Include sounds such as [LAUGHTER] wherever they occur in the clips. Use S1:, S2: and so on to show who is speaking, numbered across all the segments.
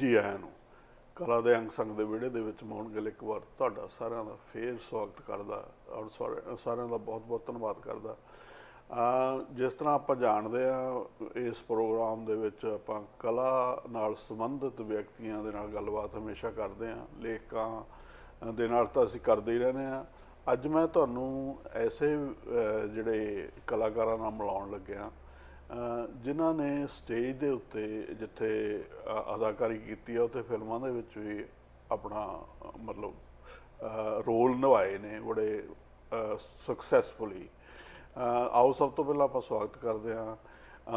S1: ਜੀ ਆਇਆਂ ਨੂੰ। ਕਲਾ ਦੇ ਅੰਗ ਸੰਗ ਦੇ ਵਿਹੜੇ ਦੇ ਵਿੱਚ ਮੋਹਨ ਗਿੱਲ ਇੱਕ ਵਾਰ ਤੁਹਾਡਾ ਸਾਰਿਆਂ ਦਾ ਫੇਰ ਸਵਾਗਤ ਕਰਦਾ ਔਰ ਸਾਰੇ- ਸਾਰਿਆਂ ਦਾ ਬਹੁਤ-ਬਹੁਤ ਧੰਨਵਾਦ ਕਰਦਾ। ਜਿਸ ਤਰ੍ਹਾਂ ਆਪਾਂ ਜਾਣਦੇ ਆ, ਇਸ ਪ੍ਰੋਗਰਾਮ ਦੇ ਵਿੱਚ ਆਪਾਂ ਕਲਾ ਨਾਲ ਸੰਬੰਧਿਤ ਵਿਅਕਤੀਆਂ ਦੇ ਨਾਲ ਗੱਲਬਾਤ ਹਮੇਸ਼ਾ ਕਰਦੇ ਆ, ਲੇਖਕਾਂ ਦੇ ਨਾਲ ਤਾਂ ਅਸੀਂ ਕਰਦੇ ਹੀ ਰਹਿੰਦੇ ਆ। ਅੱਜ ਮੈਂ ਤੁਹਾਨੂੰ ਐਸੇ ਜਿਹੜੇ ਕਲਾਕਾਰਾਂ ਨਾਲ ਮਿਲਾਉਣ ਲੱਗਿਆ ਜਿਨ੍ਹਾਂ ਨੇ ਸਟੇਜ ਦੇ ਉੱਤੇ ਜਿੱਥੇ ਅਦਾਕਾਰੀ ਕੀਤੀ ਹੈ ਉੱਥੇ ਫਿਲਮਾਂ ਦੇ ਵਿੱਚ ਵੀ ਆਪਣਾ ਮਤਲਬ ਰੋਲ ਨਿਭਾਏ ਨੇ ਬੜੇ ਸਕਸੈਸਫੁਲੀ ਆਓ ਸਭ ਤੋਂ ਪਹਿਲਾਂ ਆਪਾਂ ਸਵਾਗਤ ਕਰਦੇ ਹਾਂ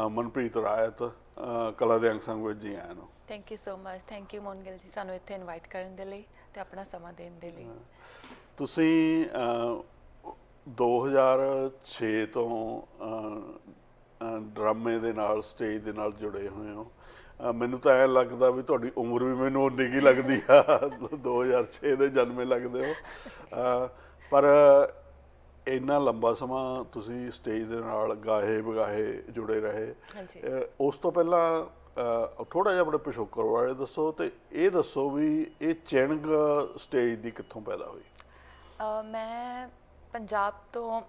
S1: ਮਨਪ੍ਰੀਤ ਰਾਇਤ ਕਲਾ ਦੇ ਅੰਗ ਸੰਗ ਵਿੱਚ ਜੀ ਆਇਆਂ ਨੂੰ।
S2: Thank you so much thank you Mongal ji ਸਾਨੂੰ ਇੱਥੇ ਇਨਵਾਈਟ ਕਰਨ ਦੇ ਲਈ ਤੇ ਆਪਣਾ ਸਮਾਂ ਦੇਣ ਦੇ ਲਈ।
S1: ਤੁਸੀਂ ਅ, 2006 ਤੋਂ ਡਰਾਮੇ ਦੇ ਨਾਲ ਸਟੇਜ ਦੇ ਨਾਲ ਜੁੜੇ ਹੋਏ ਹੋ। ਮੈਨੂੰ ਤਾਂ ਐ ਲੱਗਦਾ ਵੀ ਤੁਹਾਡੀ ਉਮਰ ਵੀ ਮੈਨੂੰ ਉਨੀ ਕੀ ਲੱਗਦੀ ਆ। [LAUGHS] 2006 ਦੇ ਜਨਮੇ ਲੱਗਦੇ ਹੋ। ਪਰ ਇੰਨਾ ਲੰਬਾ ਸਮਾਂ ਤੁਸੀਂ ਸਟੇਜ ਦੇ ਨਾਲ ਗਾਹੇ ਬਗਾਹੇ ਜੁੜੇ ਰਹੇ। ਉਸ ਤੋਂ ਪਹਿਲਾਂ ਥੋੜਾ ਜਿਹਾ ਆਪਣੇ ਪਿਛੋਕਰ ਬਾਰੇ ਦੱਸੋ ਤੇ ਇਹ ਦੱਸੋ ਵੀ ਇਹ ਚਿੰਗ ਸਟੇਜ ਦੀ ਕਿੱਥੋਂ ਪੈਦਾ ਹੋਈ?
S2: ਮੈਂ ਪੰਜਾਬ ਤੋਂ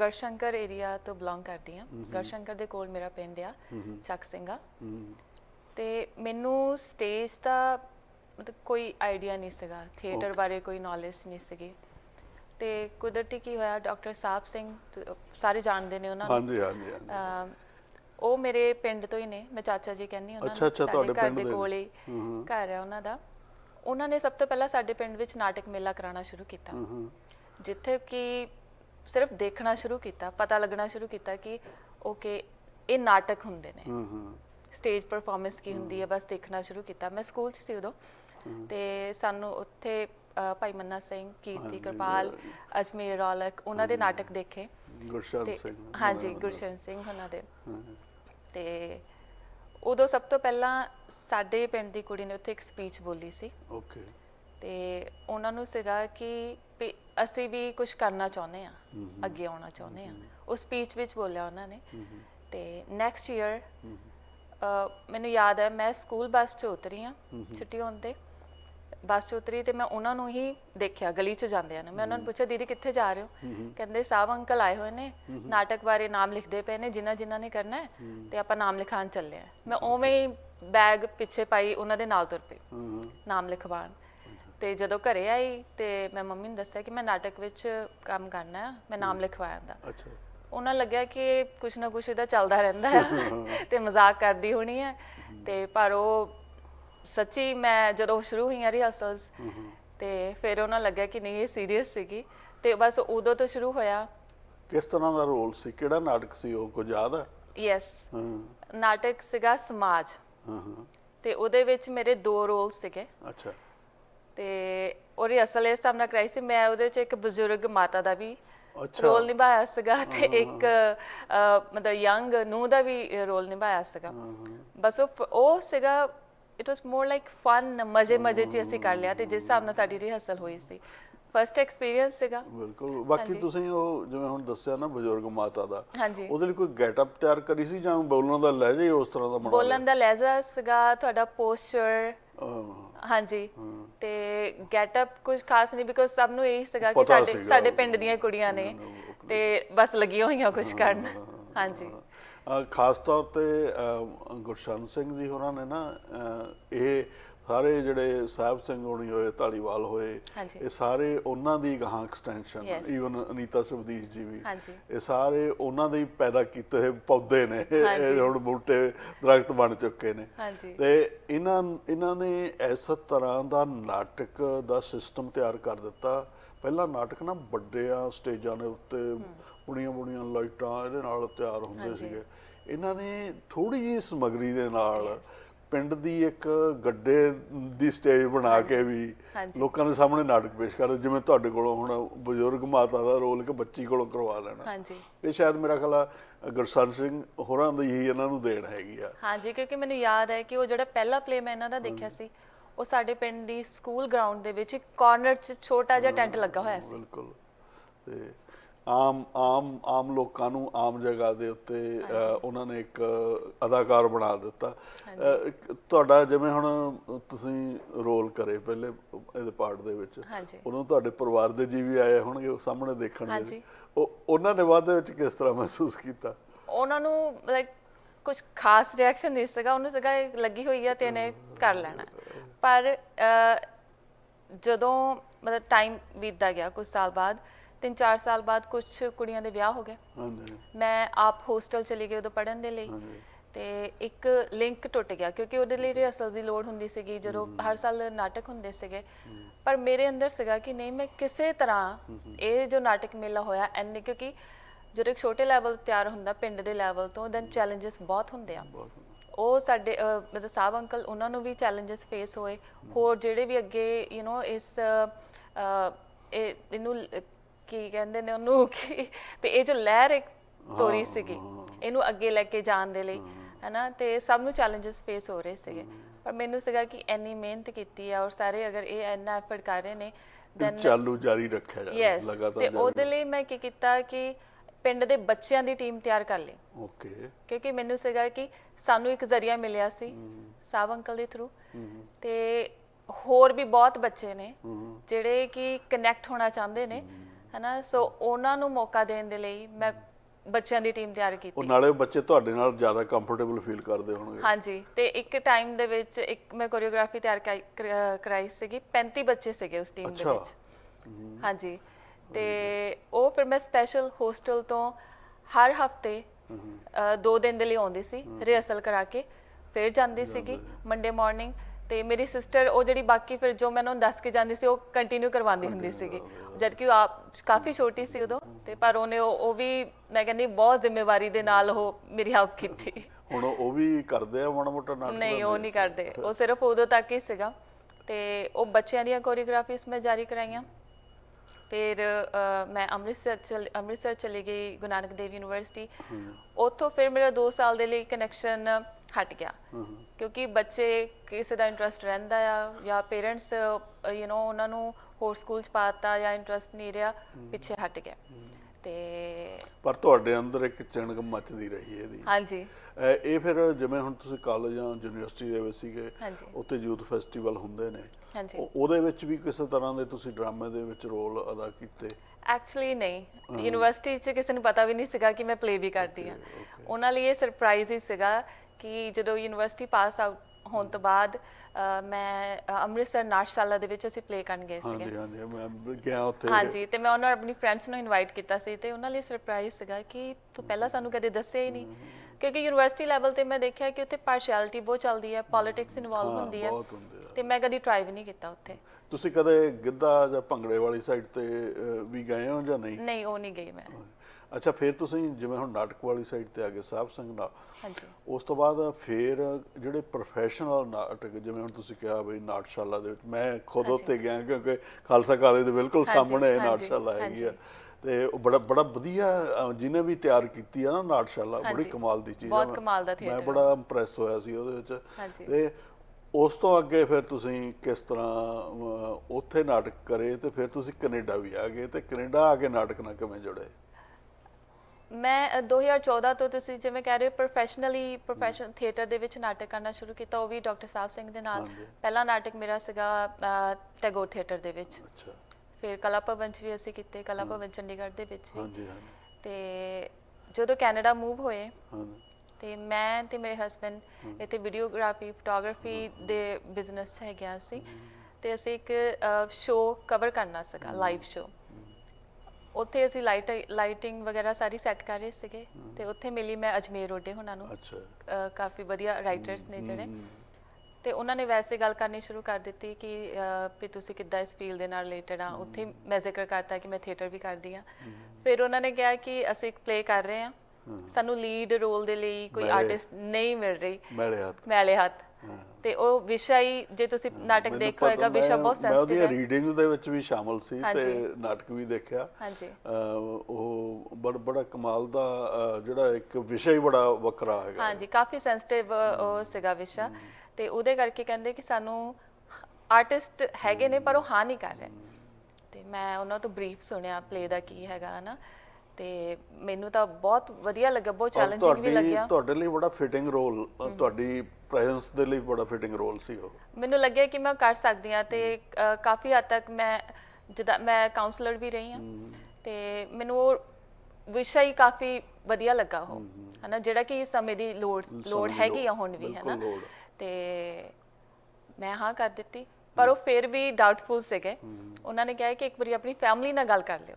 S2: ਗੜਸ਼ੰਕਰ ਏਰੀਆ ਤੋਂ ਬਿਲੋਂਗ ਕਰਦੀ ਹਾਂ। ਗੜਸ਼ੰਕਰ ਦੇ ਕੋਲ ਮੇਰਾ ਪਿੰਡ ਆ ਚੱਕ ਸਿੰਘਾ। ਤੇ ਮੈਨੂੰ ਸਟੇਜ ਦਾ ਮਤਲਬ ਕੋਈ ਆਈਡੀਆ ਨਹੀਂ ਸੀਗਾ। ਥੀਏਟਰ ਬਾਰੇ ਕੋਈ ਨੌਲੇਜ ਨਹੀਂ ਸੀਗੀ। ਤੇ ਕੁਦਰਤੀ ਕੀ ਹੋਇਆ ਡਾਕਟਰ ਸਾਹਿਬ ਸਿੰਘ ਸਾਰੇ ਜਾਣਦੇ ਨੇ ਉਹਨਾਂ ਨੂੰ।
S1: ਹਾਂਜੀ ਹਾਂਜੀ
S2: ਉਹ ਮੇਰੇ ਪਿੰਡ ਤੋਂ ਹੀ ਨੇ ਮੈਂ ਚਾਚਾ ਜੀ ਕਹਿੰਨੀ ਉਹਨਾਂ
S1: ਅੱਛਾ, ਅੱਛਾ, ਤੁਹਾਡੇ
S2: ਘਰ
S1: ਪਿੰਡ
S2: ਦੇ
S1: ਨੇ।
S2: ਕੋਲ ਹੀ ਘਰ ਹੈ ਉਹਨਾਂ ਦਾ। ਉਹਨਾਂ ਨੇ ਸਭ ਤੋਂ ਪਹਿਲਾਂ ਸਾਡੇ ਪਿੰਡ ਵਿੱਚ ਨਾਟਕ ਮੇਲਾ ਕਰਾਉਣਾ ਸ਼ੁਰੂ ਕੀਤਾ। ਜਿੱਥੇ ਕਿ ਸਿਰਫ ਦੇਖਣਾ ਸ਼ੁਰੂ ਕੀਤਾ ਪਤਾ ਲੱਗਣਾ ਸ਼ੁਰੂ ਕੀਤਾ ਕਿ ਓਕੇ ਇਹ ਨਾਟਕ ਹੁੰਦੇ ਨੇ। ਸਟੇਜ ਪਰਫਾਰਮੈਂਸ ਕੀ ਹੁੰਦੀ ਹੈ ਬਸ ਦੇਖਣਾ ਸ਼ੁਰੂ ਕੀਤਾ। ਮੈਂ ਸਕੂਲ 'ਚ ਸੀ ਉਦੋਂ। ਤੇ ਸਾਨੂੰ ਉੱਥੇ ਅ, ਭਾਈ ਮੰਨਾ ਸਿੰਘ ਕੀਰਤੀ ਕਿਰਪਾਲ ਅਜਮੇਰ ਰੌਲਕ ਉਹਨਾਂ ਦੇ ਨਾਟਕ ਦੇਖੇ।
S1: ਗੁਰਸ਼ਨ
S2: ਤੇ
S1: ਸਿੰਘ।
S2: ਹਾਂਜੀ ਗੁਰਸ਼ਰਨ ਸਿੰਘ ਉਹਨਾਂ ਦੇ। ਤੇ ਉਦੋਂ ਸਭ ਤੋਂ ਪਹਿਲਾਂ ਸਾਡੇ ਪਿੰਡ ਦੀ ਕੁੜੀ ਨੇ ਉੱਥੇ ਇੱਕ ਸਪੀਚ ਬੋਲੀ ਸੀ।
S1: ਓਕੇ
S2: ਤੇ ਉਹਨਾਂ ਨੂੰ ਸੀਗਾ ਕਿ ਅਸੀਂ ਵੀ ਕੁਝ ਕਰਨਾ ਚਾਹੁੰਦੇ ਆ ਅੱਗੇ ਆਉਣਾ ਚਾਹੁੰਦੇ ਆ ਉਹ ਸਪੀਚ ਵਿੱਚ ਬੋਲਿਆ ਉਹਨਾਂ ਨੇ। ਤੇ ਨੈਕਸਟ ਈਅਰ ਮੈਨੂੰ ਯਾਦ ਹੈ ਮੈਂ ਸਕੂਲ ਬੱਸ 'ਚ ਉਤਰੀ ਆ ਛੁੱਟੀ ਹੋਣ ਤੇ। ਬੱਸ 'ਚ ਉਤਰੀ ਤੇ ਮੈਂ ਉਹਨਾਂ ਨੂੰ ਹੀ ਦੇਖਿਆ ਗਲੀ 'ਚ ਜਾਂਦਿਆਂ ਨੂੰ। ਮੈਂ ਉਹਨਾਂ ਨੂੰ ਪੁੱਛਿਆ ਦੀਦੀ ਕਿੱਥੇ ਜਾ ਰਹੇ ਹੋ? ਕਹਿੰਦੇ ਸਾਹਿਬ ਅੰਕਲ ਆਏ ਹੋਏ ਨੇ। ਨਾਟਕ ਬਾਰੇ ਨਾਮ ਲਿਖਦੇ ਪਏ ਨੇ ਜਿਨ੍ਹਾਂ ਜਿਨ੍ਹਾਂ ਨੇ ਕਰਨਾ ਹੈ ਤੇ ਆਪਾਂ ਨਾਮ ਲਿਖਾਉਣ ਚੱਲੇ ਆ ਮੈਂ ਉਵੇਂ ਹੀ ਬੈਗ ਪਿੱਛੇ ਪਾਈ ਉਹਨਾਂ ਦੇ ਨਾਲ ਤੁਰ ਪਈ। ਨਾਮ ਲਿਖਵਾਉਣ। ਤੇ ਜਦੋਂ ਘਰੇ ਆਈ ਤੇ ਮੈਂ ਮੰਮੀ ਨੂੰ ਦੱਸਿਆ ਕਿ ਮੈਂ ਨਾਟਕ ਵਿੱਚ ਕੰਮ ਕਰਨਾ ਹੈ ਮੈਂ ਨਾਮ ਲਿਖਵਾਇਆ ਦਾ।
S1: ਅੱਛਾ।
S2: ਉਹਨਾਂ ਲੱਗਿਆ ਕਿ ਕੁਛ ਨਾ ਕੁਛ ਇਹਦਾ ਚੱਲਦਾ ਰਹਿੰਦਾ ਹੈ [LAUGHS] ਤੇ ਮਜ਼ਾਕ ਕਰਦੀ ਹੋਣੀ ਹੈ। ਤੇ ਪਰ ਉਹ ਸੱਚੀ ਮੈਂ ਜਦੋਂ ਸ਼ੁਰੂ ਹੋਈਆਂ ਰਿਹਰਸਲਸ ਤੇ ਫਿਰ ਉਹਨਾਂ ਲੱਗਿਆ ਕਿ ਨਹੀਂ ਇਹ ਸੀਰੀਅਸ ਸੀਗੀ। ਤੇ ਬਸ ਉਦੋਂ ਤੋਂ ਸ਼ੁਰੂ ਹੋਇਆ।
S1: ਕਿਸ ਤਰ੍ਹਾਂ ਦਾ ਰੋਲ ਸੀ? ਕਿਹੜਾ ਨਾਟਕ ਸੀ ਉਹ? ਕੁਝ ਯਾਦ ਹੈ?
S2: ਯੈਸ ਨਾਟਕ ਸੀਗਾ ਸਮਾਜ।
S1: ਹਾਂ ਹਾਂ।
S2: ਤੇ ਉਹਦੇ ਵਿੱਚ ਮੇਰੇ ਦੋ ਰੋਲ ਸੀਗੇ।
S1: ਅੱਛਾ।
S2: ਤੇ ਉਹ ਰਿਹਰਸਲ ਇਸ ਨਾਲ ਕਰਾਈ ਸੀ ਮੈਂ ਉਹਦੇ ਚ ਇੱਕ ਬਜ਼ੁਰਗ ਮਾਤਾ ਦਾ ਵੀ। ਰੋਲ ਨਿਭਾਇਆ ਸੀਗਾ ਤੇ ਇੱਕ ਮਤਲਬ ਯੰਗ ਨੂੰ ਦਾ ਵੀ ਰੋਲ ਨਿਭਾਇਆ ਸੀਗਾ। ਬਸ ਉਹ ਸੀਗਾ it was more like fun ਮਜ਼ੇ ਮਜ਼ੇ ਚ ਅਸੀਂ ਕਰ ਲਿਆ ਤੇ ਜਿਸ ਹਿਸਾਬ ਨਾਲ ਸਾਡੀ ਰਿਹਰਸਲ ਹੋਈ ਸੀ। ਫਰਸਟ ਐਕਸਪੀਰੀਅੰਸ ਸੀਗਾ।
S1: ਬਿਲਕੁਲ। ਬਾਕੀ ਤੁਸੀਂ ਉਹ ਜਿਵੇਂ ਹੁਣ ਦੱਸਿਆ ਨਾ ਬਜ਼ੁਰਗ ਮਾਤਾ ਦਾ
S2: ਹਾਂਜੀ।
S1: ਉਹਦੇ ਲਈ ਕੋਈ ਗੈਟਅਪ ਤਿਆਰ ਕਰੀ ਸੀ ਜਾਂ ਬੋਲਣ ਦਾ ਲਹਿਜਾ ਹੀ ਉਸ ਤਰ੍ਹਾਂ ਦਾ ਬਣਾ?
S2: ਬੋਲਣ ਦਾ ਲਹਿਜ਼ਾ ਸੀਗਾ ਤੁਹਾਡਾ ਪੋਸਚਰ ਹਾਂਜੀ। ਤੇ ਗੈਟਅਪ ਕੁਝ ਖਾਸ ਨਹੀਂ ਬਿਕੋਜ਼ ਸਭ ਨੂੰ ਇਹੀ ਸੀਗਾ ਕਿ
S1: ਪਤਾ
S2: ਸਾਡੇ
S1: ਸੀਗਾ।
S2: ਸਾਡੇ ਪਿੰਡ ਦੀਆਂ ਕੁੜੀਆਂ ਨੇ ਤੇ ਬਸ ਲੱਗੀਆਂ ਹੋਈਆਂ ਕੁਝ ਕਰਨ। ਹਾਂਜੀ।
S1: ਅ, ਖਾਸ ਤੌਰ ਤੇ ਅ, ਗੁਰਸ਼ਨ ਸਿੰਘ ਜੀ ਹੋਰਾਂ ਨੇ ਨਾ ਅ, ਇਹ ਸਾਰੇ ਜਿਹੜੇ ਸਾਹਿਬ ਸਿੰਘ ਹੋਣੀ ਹੋਏ ਢਾਲੀਵਾਲ ਹੋਏ। ਇਹ ਸਾਰੇ ਉਹਨਾਂ ਦੀ ਗਾਹਾਂ ਐਕਸਟੈਂਸ਼ਨ. ਈਵਨ ਅਨੀਤਾ ਸੁਭਦੀਸ਼ ਜੀ ਵੀ। ਇਹ ਸਾਰੇ ਉਹਨਾਂ ਦੇ ਪੈਦਾ ਕੀਤੇ ਹੋਏ ਪੌਦੇ ਨੇ। ਇਹ ਹੁਣ ਬੂਟੇ ਦਰਖਤ ਬਣ ਚੁੱਕੇ ਨੇ ਤੇ ਇਹਨਾਂ ਇਹਨਾਂ ਨੇ ਇਸ ਤਰ੍ਹਾਂ ਦਾ ਨਾਟਕ ਦਾ ਸਿਸਟਮ ਤਿਆਰ ਕਰ ਦਿੱਤਾ ਪਹਿਲਾਂ ਨਾਟਕ ਨਾ ਵੱਡਿਆਂ ਸਟੇਜਾਂ ਦੇ ਉੱਤੇ ਬੁਣੀਆਂ ਬੁਣੀਆਂ ਲਾਈਟਾਂ ਇਹਦੇ ਨਾਲ ਤਿਆਰ ਹੁੰਦੇ। ਸੀਗੇ ਇਹਨਾਂ ਨੇ ਥੋੜੀ ਜਿਹੀ ਸਮਗਰੀ ਦੇ ਨਾਲ ਪਿੰਡ ਦੀ ਇੱਕ ਗੱਡੇ ਦੀ ਸਟੇਜ ਬਣਾ ਕੇ ਵੀ। ਲੋਕਾਂ ਦੇ ਸਾਹਮਣੇ ਨਾਟਕ ਪੇਸ਼ ਕਰਦੇ ਜਿਵੇਂ ਤੁਹਾਡੇ ਕੋਲੋਂ ਹੁਣ ਬਜ਼ੁਰਗ ਮਾਤਾ ਦਾ ਰੋਲ ਇੱਕ ਬੱਚੀ ਕੋਲੋਂ ਕਰਵਾ ਲੈਣਾ।
S2: ਹਾਂਜੀ।
S1: ਇਹ ਸ਼ਾਇਦ ਮੇਰਾ ਖਿਆਲ ਆ ਗੁਰਸਨ ਸਿੰਘ ਹੋਰਾਂ ਦੀ ਹੀ ਇਹਨਾਂ ਨੂੰ ਦੇਣ ਹੈਗੀ ਆ।
S2: ਹਾਂਜੀ ਕਿਉਂਕਿ ਮੈਨੂੰ ਯਾਦ ਹੈ ਕਿ ਉਹ ਜਿਹੜਾ ਪਹਿਲਾ ਪਲੇ ਮੈਂ ਇਹਨਾਂ ਦਾ ਦੇਖਿਆ ਸੀ ਉਹ ਸਾਡੇ ਪਿੰਡ ਦੀ ਸਕੂਲ ਗਰਾਊਂਡ ਦੇ ਵਿੱਚ ਇੱਕ ਕਾਰਨਰ 'ਚ ਛੋਟਾ ਜਿਹਾ ਟੈਂਟ ਲੱਗਾ ਹੋਇਆ ਸੀ।
S1: ਬਿਲਕੁਲ। ਤੇ ਆਮ ਆਮ ਆਮ ਲੋਕਾਂ ਨੂੰ ਆਮ ਜਗ੍ਹਾ ਦੇ ਉੱਤੇ ਉਹਨਾਂ ਨੇ ਇੱਕ ਅਦਾਕਾਰ ਬਣਾ ਦਿੱਤਾ। ਤੁਹਾਡਾ ਜਿਵੇਂ ਹੁਣ ਤੁਸੀਂ ਰੋਲ ਕਰੇ ਪਹਿਲੇ ਇਹਦੇ ਪਾਰਟ ਦੇ ਵਿੱਚ। ਉਦੋਂ ਤੁਹਾਡੇ ਪਰਿਵਾਰ ਦੇ ਜੀ ਵੀ ਆਏ ਹੋਣਗੇ ਉਹ ਸਾਹਮਣੇ ਦੇਖਣ ਦੇ। ਉਹ ਉਹਨਾਂ ਨੇ ਬਾਅਦ ਦੇ ਵਿੱਚ ਕਿਸ ਤਰ੍ਹਾਂ ਮਹਿਸੂਸ ਕੀਤਾ?
S2: ਉਹਨਾਂ ਨੂੰ ਲਾਈਕ ਕੁਝ ਖਾਸ ਰਿਐਕਸ਼ਨ ਨਹੀਂ ਸੀਗਾ ਉਹਨੂੰ ਸੀਗਾ ਲੱਗੀ ਹੋਈ ਆ ਤੇ ਇਹਨੇ ਕਰ ਲੈਣਾ। ਪਰ ਜਦੋਂ ਮਤਲਬ ਟਾਈਮ ਬੀਤਦਾ ਗਿਆ ਕੁਝ ਸਾਲ ਬਾਅਦ ਤਿੰਨ ਚਾਰ ਸਾਲ ਬਾਅਦ ਕੁਝ ਕੁੜੀਆਂ ਦੇ ਵਿਆਹ ਹੋ ਗਏ।
S1: ਹਾਂਜੀ।
S2: ਮੈਂ ਆਪ ਹੋਸਟਲ ਚਲੀ ਗਈ ਉਦੋਂ ਪੜਨ ਦੇ ਲਈ।
S1: ਹਾਂਜੀ।
S2: ਤੇ ਇੱਕ ਲਿੰਕ ਟੁੱਟ ਗਿਆ ਕਿਉਂਕਿ ਉਹਦੇ ਲਈ ਰਿਹਰਸਲ ਦੀ ਲੋੜ ਹੁੰਦੀ ਸੀਗੀ ਜਦੋਂ ਹਰ ਸਾਲ ਨਾਟਕ ਹੁੰਦੇ ਸੀਗੇ। ਪਰ ਮੇਰੇ ਅੰਦਰ ਸੀਗਾ ਕਿ ਨਹੀਂ ਮੈਂ ਕਿਸੇ ਤਰ੍ਹਾਂ ਇਹ ਜੋ ਨਾਟਕ ਮੇਲਾ ਹੋਇਆ ਐਨੇ ਕਿਉਂਕਿ ਜਦੋਂ ਇੱਕ ਛੋਟੇ ਲੈਵਲ ਤਿਆਰ ਹੁੰਦਾ ਪਿੰਡ ਦੇ ਲੈਵਲ ਤੋਂ ਦੈਨ ਚੈਲੰਜਸ ਬਹੁਤ ਹੁੰਦੇ ਆ। ਉਹ ਸਾਡੇ ਮਤਲਬ ਸਾਹਿਬ ਅੰਕਲ ਉਹਨਾਂ ਨੂੰ ਵੀ ਚੈਲੰਜਸ ਫੇਸ ਹੋਏ। ਹੋਰ ਜਿਹੜੇ ਵੀ ਅੱਗੇ ਯੂ نو ਇਸ ਇਹ ਇਹਨੂੰ ਕੀ ਕਹਿੰਦੇ ਨੇ ਉਹਨੂੰ ਕਿ ਵੀ ਇਹ ਜੋ ਲਹਿਰ ਇੱਕ ਤੋਰੀ ਸੀਗੀ ਇਹਨੂੰ ਅੱਗੇ ਲੈ ਕੇ ਜਾਣ ਦੇ ਲਈ ਹੈਨਾ? ਤੇ ਸਭ ਨੂੰ ਚੈਲੰਜਸ ਫੇਸ ਹੋ ਰਹੇ ਸੀਗੇ। ਪਰ ਮੈਨੂੰ ਸੀਗਾ ਕਿ ਇੰਨੀ ਮਿਹਨਤ ਕੀਤੀ ਆ ਔਰ ਸਾਰੇ ਅਗਰ ਇਹ ਇੰਨਾ ਐਫਰਟ ਕਰ ਰਹੇ ਨੇ ਦੈਨ
S1: ਚਾਲੂ ਜਾਰੀ ਰੱਖਿਆ ਜਾਵੇ ਲਗਾਤਾਰ
S2: ਤੇ ਉਹਦੇ ਲਈ ਮੈਂ ਕੀ ਕੀਤਾ ਕਿ ਪਿੰਡ ਦੇ ਬੱਚਿਆਂ ਦੀ ਟੀਮ ਤਿਆਰ ਕਰ ਲਈ।
S1: ਓਕੇ।
S2: ਕਿਉਂਕਿ ਮੈਨੂੰ ਸੀਗਾ ਕਿ ਸਾਨੂੰ ਇੱਕ ਜ਼ਰੀਆ ਮਿਲਿਆ ਸੀ ਸਾਬ ਅੰਕਲ ਦੇ ਥਰੂ ਤੇ ਹੋਰ ਵੀ ਬਹੁਤ ਬੱਚੇ ਨੇ ਜਿਹੜੇ ਕਿ ਕਨੈਕਟ ਹੋਣਾ ਚਾਹੁੰਦੇ ਨੇ। ਹਨਾ? ਸੋ ਉਹਨਾਂ ਨੂੰ ਮੌਕਾ ਦੇਣ ਦੇ ਲਈ ਮੈਂ ਬੱਚਿਆਂ ਦੀ ਟੀਮ ਤਿਆਰ
S1: ਉਹ
S2: ਕੀਤੀ
S1: ਨਾਲੇ ਬੱਚੇ ਤੁਹਾਡੇ ਨਾਲ ਜ਼ਿਆਦਾ ਕੰਫਰਟੇਬਲ ਫੀਲ ਕਰਦੇ ਹੋਣਗੇ।
S2: ਹਾਂਜੀ ਤੇ ਇੱਕ ਟਾਈਮ ਦੇ ਵਿੱਚ ਇੱਕ ਮੈਂ ਕੋਰੀਓਗ੍ਰਾਫੀ ਤਿਆਰ ਕਰਾਈ- ਕਰ- ਕਰਾਈ ਸੀਗੀ। 35 ਬੱਚੇ ਸੀਗੇ ਉਸ ਟੀਮ ਦੇ। ਵਿੱਚ। ਹਾਂਜੀ ਤੇ ਉਹ ਫਿਰ ਮੈਂ ਸਪੈਸ਼ਲ ਹੋਸਟਲ ਤੋਂ ਹਰ ਹਫ਼ਤੇ ਦੋ ਦਿਨ ਦੇ ਲਈ ਆਉਂਦੀ ਸੀ ਰਿਹਰਸਲ ਕਰਾ ਕੇ। ਫਿਰ ਜਾਂਦੀ ਸੀਗੀ ਮੰਡੇ ਮਾਰਨਿੰਗ ਤੇ ਮੇਰੀ ਸਿਸਟਰ ਉਹ ਜਿਹੜੀ ਬਾਕੀ ਫਿਰ ਜੋ ਮੈਨੂੰ ਦੱਸ ਕੇ ਜਾਂਦੀ ਸੀ ਉਹ ਕੰਟੀਨਿਊ ਕਰਵਾਉਂਦੀ ਹੁੰਦੀ ਸੀਗੀ। ਜਦ ਕਿ ਉਹ ਆਪ ਕਾਫੀ ਛੋਟੀ ਸੀ ਉਦੋਂ ਤੇ ਪਰ ਉਹਨੇ ਉਹ ਉਹ ਵੀ ਮੈਂ ਕਹਿੰਦੀ ਬਹੁਤ ਜ਼ਿੰਮੇਵਾਰੀ ਦੇ ਨਾਲ ਉਹ ਮੇਰੀ ਹੈਲਪ ਕੀਤੀ।
S1: ਹੁਣ ਉਹ ਵੀ ਕਰਦੇ ਆ ਮਾੜਾ ਮੋਟਾ ਨਾਟਕ
S2: ਨਹੀਂ ਉਹ ਨਹੀਂ ਕਰਦੇ। ਉਹ ਸਿਰਫ ਉਦੋਂ ਤੱਕ ਹੀ ਸੀਗਾ। ਤੇ ਉਹ ਬੱਚਿਆਂ ਦੀਆਂ ਕੋਰੀਓਗ੍ਰਾਫੀਸ ਮੈਂ ਜਾਰੀ ਕਰਾਈਆਂ। ਫਿਰ ਮੈਂ ਅੰਮ੍ਰਿਤਸਰ ਅੰਮ੍ਰਿਤਸਰ ਚਲੀ ਗਈ ਗੁਰੂ ਨਾਨਕ ਦੇਵ ਯੂਨੀਵਰਸਿਟੀ। ਉੱਥੋਂ ਫਿਰ ਮੇਰਾ 2 ਸਾਲ ਦੇ ਲਈ ਕਨੈਕਸ਼ਨ ਹਟ ਗਿਆ। ਕਿਉਂਕਿ ਬੱਚੇ ਕਿਸੇ ਦਾ ਇੰਟਰਸਟ ਰਹਿੰਦਾ ਆ ਜਾਂ ਪੇਰੈਂਟਸ ਯੂ نو ਉਹਨਾਂ ਨੂੰ ਹੋਰ ਸਕੂਲ ਚ ਪਾਤਾ ਜਾਂ ਇੰਟਰਸਟ ਨਹੀਂ ਰਿਹਾ ਪਿੱਛੇ ਹਟ ਗਿਆ। ਤੇ
S1: ਪਰ ਤੁਹਾਡੇ ਅੰਦਰ ਇੱਕ ਚਿਣਗ ਮੱਚਦੀ ਰਹੀ ਇਹਦੀ।
S2: ਹਾਂਜੀ।
S1: ਇਹ ਫਿਰ ਜਿਵੇਂ ਹੁਣ ਤੁਸੀਂ ਕਾਲਜ ਜਾਂ ਯੂਨੀਵਰਸਿਟੀ ਦੇ ਵਿੱਚ ਸੀਗੇ। ਉੱਥੇ ਯੂਥ ਫੈਸਟੀਵਲ ਹੁੰਦੇ ਨੇ। ਉਹਦੇ ਵਿੱਚ ਵੀ ਕਿਸੇ ਤਰ੍ਹਾਂ ਦੇ ਤੁਸੀਂ ਡਰਾਮੇ ਦੇ ਵਿੱਚ ਰੋਲ ਅਦਾ ਕੀਤੇ?
S2: ਐਕਚੁਅਲੀ ਨਹੀਂ। ਯੂਨੀਵਰਸਿਟੀ 'ਚ ਕਿਸੇ ਨੂੰ ਪਤਾ ਵੀ ਨਹੀਂ ਸੀਗਾ ਕਿ ਮੈਂ ਪਲੇ ਵੀ ਕਰਦੀ ਆ ਉਹਨਾਂ ਲਈ ਇਹ ਸਰਪ੍ਰਾਈਜ਼ ਹੀ ਸੀਗਾ ਕਿ ਜਦੋਂ ਯੂਨੀਵਰਸਿਟੀ ਪਾਸ ਆਊਟ ਹੋਣ ਤੋਂ ਬਾਅਦ ਅ, ਮੈਂ ਅ, ਅੰਮ੍ਰਿਤਸਰ ਨਾਟਸ਼ਾਲਾ ਦੇ ਵਿੱਚ ਅਸੀਂ ਪਲੇ ਕਰਨ ਗਏ ਸੀਗੇ।
S1: ਹਾਂਜੀ ਹਾਂਜੀ ਮੈਂ ਗਿਆ ਉੱਥੇ।
S2: ਹਾਂਜੀ ਤੇ ਮੈਂ ਉਹਨਾਂ ਆਪਣੀ ਫਰੈਂਡਸ ਨੂੰ ਇਨਵਾਈਟ ਕੀਤਾ ਸੀ ਤੇ ਉਹਨਾਂ ਲਈ ਸਰਪ੍ਰਾਈਜ਼ ਸੀਗਾ ਕਿ ਤੂੰ ਪਹਿਲਾਂ ਸਾਨੂੰ ਕਦੇ ਦੱਸਿਆ ਹੀ ਨਹੀਂ। ਕਿਉਂਕਿ ਯੂਨੀਵਰਸਿਟੀ ਲੈਵਲ ਤੇ ਮੈਂ ਦੇਖਿਆ ਕਿ ਉੱਥੇ ਪਾਰਸ਼ੈਲਿਟੀ ਬਹੁਤ ਚੱਲਦੀ ਹੈ ਪੋਲਿਟਿਕਸ ਇਨਵੋਲਵ
S1: ਹਾਂ,
S2: ਹੁੰਦੀ ਹੈ।
S1: ਬਹੁਤ ਹੁੰਦੇ ਆ
S2: ਤੇ ਮੈਂ ਕਦੀ ਟਰਾਈ ਵੀ ਨਹੀਂ ਕੀਤਾ ਉੱਥੇ।
S1: ਤੁਸੀਂ ਕਦੇ ਗਿੱਧਾ ਜਾਂ ਭੰਗੜੇ ਵਾਲੀ ਸਾਈਡ ਤੇ ਅਹ, ਵੀ ਗਏ ਹੋ ਜਾਂ ਨਹੀਂ?
S2: ਨਹੀਂ ਉਹ ਨਹੀਂ ਗਈ ਮੈਂ।
S1: ਅੱਛਾ ਫਿਰ ਤੁਸੀਂ ਜਿਵੇਂ ਹੁਣ ਨਾਟਕ ਵਾਲੀ ਸਾਈਡ ਤੇ ਆ ਗਏ ਸਾਹਿਬ ਸਿੰਘ ਨਾਲ।
S2: ਹਾਂਜੀ।
S1: ਉਸ ਤੋਂ ਬਾਅਦ ਫਿਰ ਜਿਹੜੇ ਪ੍ਰੋਫੈਸ਼ਨਲ ਨਾਟਕ ਜਿਵੇਂ ਹੁਣ ਤੁਸੀਂ ਕਿਹਾ ਬਈ ਨਾਟਸ਼ਾਲਾ ਦੇ ਵਿੱਚ ਮੈਂ ਖੁਦ ਉੱਤੇ ਗਿਆ ਕਿਉਂਕਿ ਖਾਲਸਾ ਕਾਲਜ ਦੇ ਬਿਲਕੁਲ ਸਾਹਮਣੇ ਨਾਟਸ਼ਾਲਾ ਹੈਗੀ ਆ। ਤੇ ਉਹ ਬੜਾ ਬੜਾ ਵਧੀਆ ਜਿਹਨੇ ਵੀ ਤਿਆਰ ਕੀਤੀ ਆ ਨਾ ਨਾਟਸ਼ਾਲਾ ਬੜੀ ਕਮਾਲ ਦੀ ਚੀਜ਼ ਆ।
S2: ਬਹੁਤ
S1: ਮੈਂ-
S2: ਕਮਾਲ ਦਾ
S1: ਮੈਂ
S2: theatre
S1: ਬੜਾ ਇੰਪ੍ਰੈਸ ਹੋਇਆ ਸੀ ਉਹਦੇ ਵਿੱਚ। ਤੇ ਉਸ ਤੋਂ ਅੱਗੇ ਫਿਰ ਤੁਸੀਂ ਕਿਸ ਤਰ੍ਹਾਂ ਉੱਥੇ ਨਾਟਕ ਕਰੇ ਤੇ ਫਿਰ ਤੁਸੀਂ ਕੈਨੇਡਾ ਵੀ ਆ ਗਏ ਤੇ ਕੈਨੇਡਾ ਆ ਕੇ ਨਾਟਕ ਨਾਲ ਕਿਵੇਂ ਜੁੜੇ?
S2: ਮੈਂ ਅ, 2014 ਤੋਂ ਤੁਸੀਂ ਜਿਵੇਂ ਕਹਿ ਰਹੇ ਹੋ ਪ੍ਰੋਫੈਸ਼ਨਲੀ ਪ੍ਰੋਫੈਸ਼ਨਲ ਥੀਏਟਰ ਦੇ ਵਿੱਚ ਨਾਟਕ ਕਰਨਾ ਸ਼ੁਰੂ ਕੀਤਾ ਉਹ ਵੀ ਡਾਕਟਰ ਸਾਹਿਬ ਸਿੰਘ ਦੇ ਨਾਲ।
S1: ਹਾਂਜੀ।
S2: ਪਹਿਲਾ ਨਾਟਕ ਮੇਰਾ ਸੀਗਾ ਅ, ਟੈਗੋਰ ਥੀਏਟਰ ਦੇ ਵਿੱਚ।
S1: ਅੱਛਾ।
S2: ਫਿਰ ਕਲਾ ਭਵਨ 'ਚ ਵੀ ਅਸੀਂ ਕੀਤੇ ਕਲਾ ਭਵਨ ਚੰਡੀਗੜ੍ਹ ਦੇ ਵਿੱਚ ਵੀ।
S1: ਹਾਂਜੀ ਹਾਂਜੀ।
S2: ਤੇ ਜਦੋਂ ਕੈਨੇਡਾ ਮੂਵ ਹੋਏ
S1: ਹਾਂਜੀ।
S2: ਤੇ ਮੈਂ ਤੇ ਮੇਰੇ ਹਸਬੰਡ ਇੱਥੇ ਵੀਡੀਓਗ੍ਰਾਫੀ ਫੋਟੋਗ੍ਰਾਫੀ ਦੇ ਬਿਜ਼ਨਸ 'ਚ ਹੈਗੇ ਸੀ ਤੇ ਅਸੀਂ ਇੱਕ ਸ਼ੋਅ ਕਵਰ ਕਰਨਾ ਸੀਗਾ ਲਾਈਵ ਸ਼ੋਅ ਉੱਥੇ ਅਸੀਂ ਲਾਈਟ ਲਾਈਟਿੰਗ ਵਗੈਰਾ ਸਾਰੀ ਸੈੱਟ ਕਰ ਰਹੇ ਸੀਗੇ ਤੇ ਉੱਥੇ ਮਿਲੀ ਮੈਂ ਅਜਮੇਰ ਰੋਡੇ ਉਹਨਾਂ ਨੂੰ।
S1: ਅੱਛਾ।
S2: ਕਾਫੀ ਵਧੀਆ ਰਾਈਟਰਸ ਨੇ ਜਿਹੜੇ। ਤੇ ਉਹਨਾਂ ਨੇ ਵੈਸੇ ਗੱਲ ਕਰਨੀ ਸ਼ੁਰੂ ਕਰ ਦਿੱਤੀ ਕਿ ਵੀ ਤੁਸੀਂ ਕਿੱਦਾਂ ਇਸ ਫੀਲਡ ਦੇ ਨਾਲ ਰਿਲੇਟਡ ਆ। ਉੱਥੇ ਮੈਂ ਜ਼ਿਕਰ ਕਰਤਾ ਕਿ ਮੈਂ ਥੀਏਟਰ ਵੀ ਕਰਦੀ ਆ ਫਿਰ ਉਹਨਾਂ ਨੇ ਕਿਹਾ ਕਿ ਅਸੀਂ ਇੱਕ ਪਲੇ ਕਰ ਰਹੇ ਆ ਸਾਨੂੰ ਲੀਡ ਰੋਲ ਦੇ ਲਈ ਕੋਈ। ਆਰਟਿਸਟ ਨਹੀਂ ਮਿਲ ਰਹੀ।
S1: ਮੈਲੇ ਹੱਥ।
S2: ਮੈਲੇ ਹੱਥ। ਤੇ ਉਹ ਵਿਸ਼ਾ ਹੀ ਜੇ ਤੁਸੀਂ ਨਾਟਕ ਦੇਖਿਆ ਹੋਏਗਾ ਵਿਸ਼ਾ
S1: ਮੈਂ-
S2: ਬਹੁਤ
S1: ਮੈਂ
S2: ਸੈਂਸਿਟਿਵ ਹੈ।
S1: ਰੀਡਿੰਗਸ ਦੇ ਵਿੱਚ ਵੀ ਸ਼ਾਮਲ ਸੀ ਤੇ। ਨਾਟਕ ਵੀ ਦੇਖਿਆ।
S2: ਹਾਂਜੀ।
S1: ਉਹ ਬੜਾ ਬੜਾ ਕਮਾਲ ਦਾ ਜਿਹੜਾ ਇੱਕ ਵਿਸ਼ਾ ਹੀ ਬੜਾ ਵੱਖਰਾ ਹੈਗਾ।
S2: ਹਾਂਜੀ ਕਾਫੀ ਸੈਂਸਿਟਿਵ ਉਹ ਸੀਗਾ ਵਿਸ਼ਾ। ਤੇ ਉਹਦੇ ਕਰਕੇ ਕਹਿੰਦੇ ਕਿ ਸਾਨੂੰ ਆਰਟਿਸਟ ਹੈਗੇ ਨੇ ਪਰ ਉਹ ਹਾਂ ਨਹੀਂ ਕਰ ਰਹੇ। ਤੇ ਮੈਂ ਉਹਨਾਂ ਤੋਂ ਬਰੀਫ ਸੁਣਿਆ ਪਲੇ ਦਾ ਕੀ ਹੈਗਾ ਨਾ ਤੇ ਮੈਨੂੰ ਤਾਂ ਬਹੁਤ ਵਧੀਆ ਲੱਗਾ ਬਹੁਤ ਚੈਲੰਜਿੰਗ ਵੀ ਲੱਗਿਆ।
S1: ਤੁਹਾਡੇ ਲਈ ਬੜਾ ਫਿਟਿੰਗ ਰੋਲ ਤੁਹਾਡੀ ਪ੍ਰੈਜ਼ੈਂਸ ਦੇ ਲਈ ਬੜਾ ਫਿਟਿੰਗ ਰੋਲ ਸੀ ਉਹ।
S2: ਮੈਨੂੰ ਲੱਗਿਆ ਕਿ ਮੈਂ ਕਰ ਸਕਦੀ ਹਾਂ ਤੇ ਕਾਫੀ ਹੱਦ ਤੱਕ ਮੈਂ ਜਿੱਦਾਂ ਮੈਂ ਕਾਉਂਸਲਰ ਵੀ ਰਹੀ ਹਾਂ। ਤੇ ਮੈਨੂੰ ਉਹ ਵਿਸ਼ਾ ਹੀ ਕਾਫੀ ਵਧੀਆ ਲੱਗਾ ਉਹ। ਹਨਾ ਜਿਹੜਾ ਕਿ ਸਮੇਂ ਦੀ ਲੋੜ ਲੋੜ ਹੈਗੀ ਆ ਹੁਣ ਵੀ ਹਨਾ। ਤੇ ਮੈਂ ਹਾਂ ਕਰ ਦਿੱਤੀ। ਪਰ ਉਹ ਫਿਰ ਵੀ ਡਾਊਟਫੁਲ ਸੀਗੇ। ਉਹਨਾਂ ਨੇ ਕਿਹਾ ਕਿ ਇੱਕ ਵਾਰੀ ਆਪਣੀ ਫੈਮਿਲੀ ਨਾਲ ਗੱਲ ਕਰ ਲਿਓ।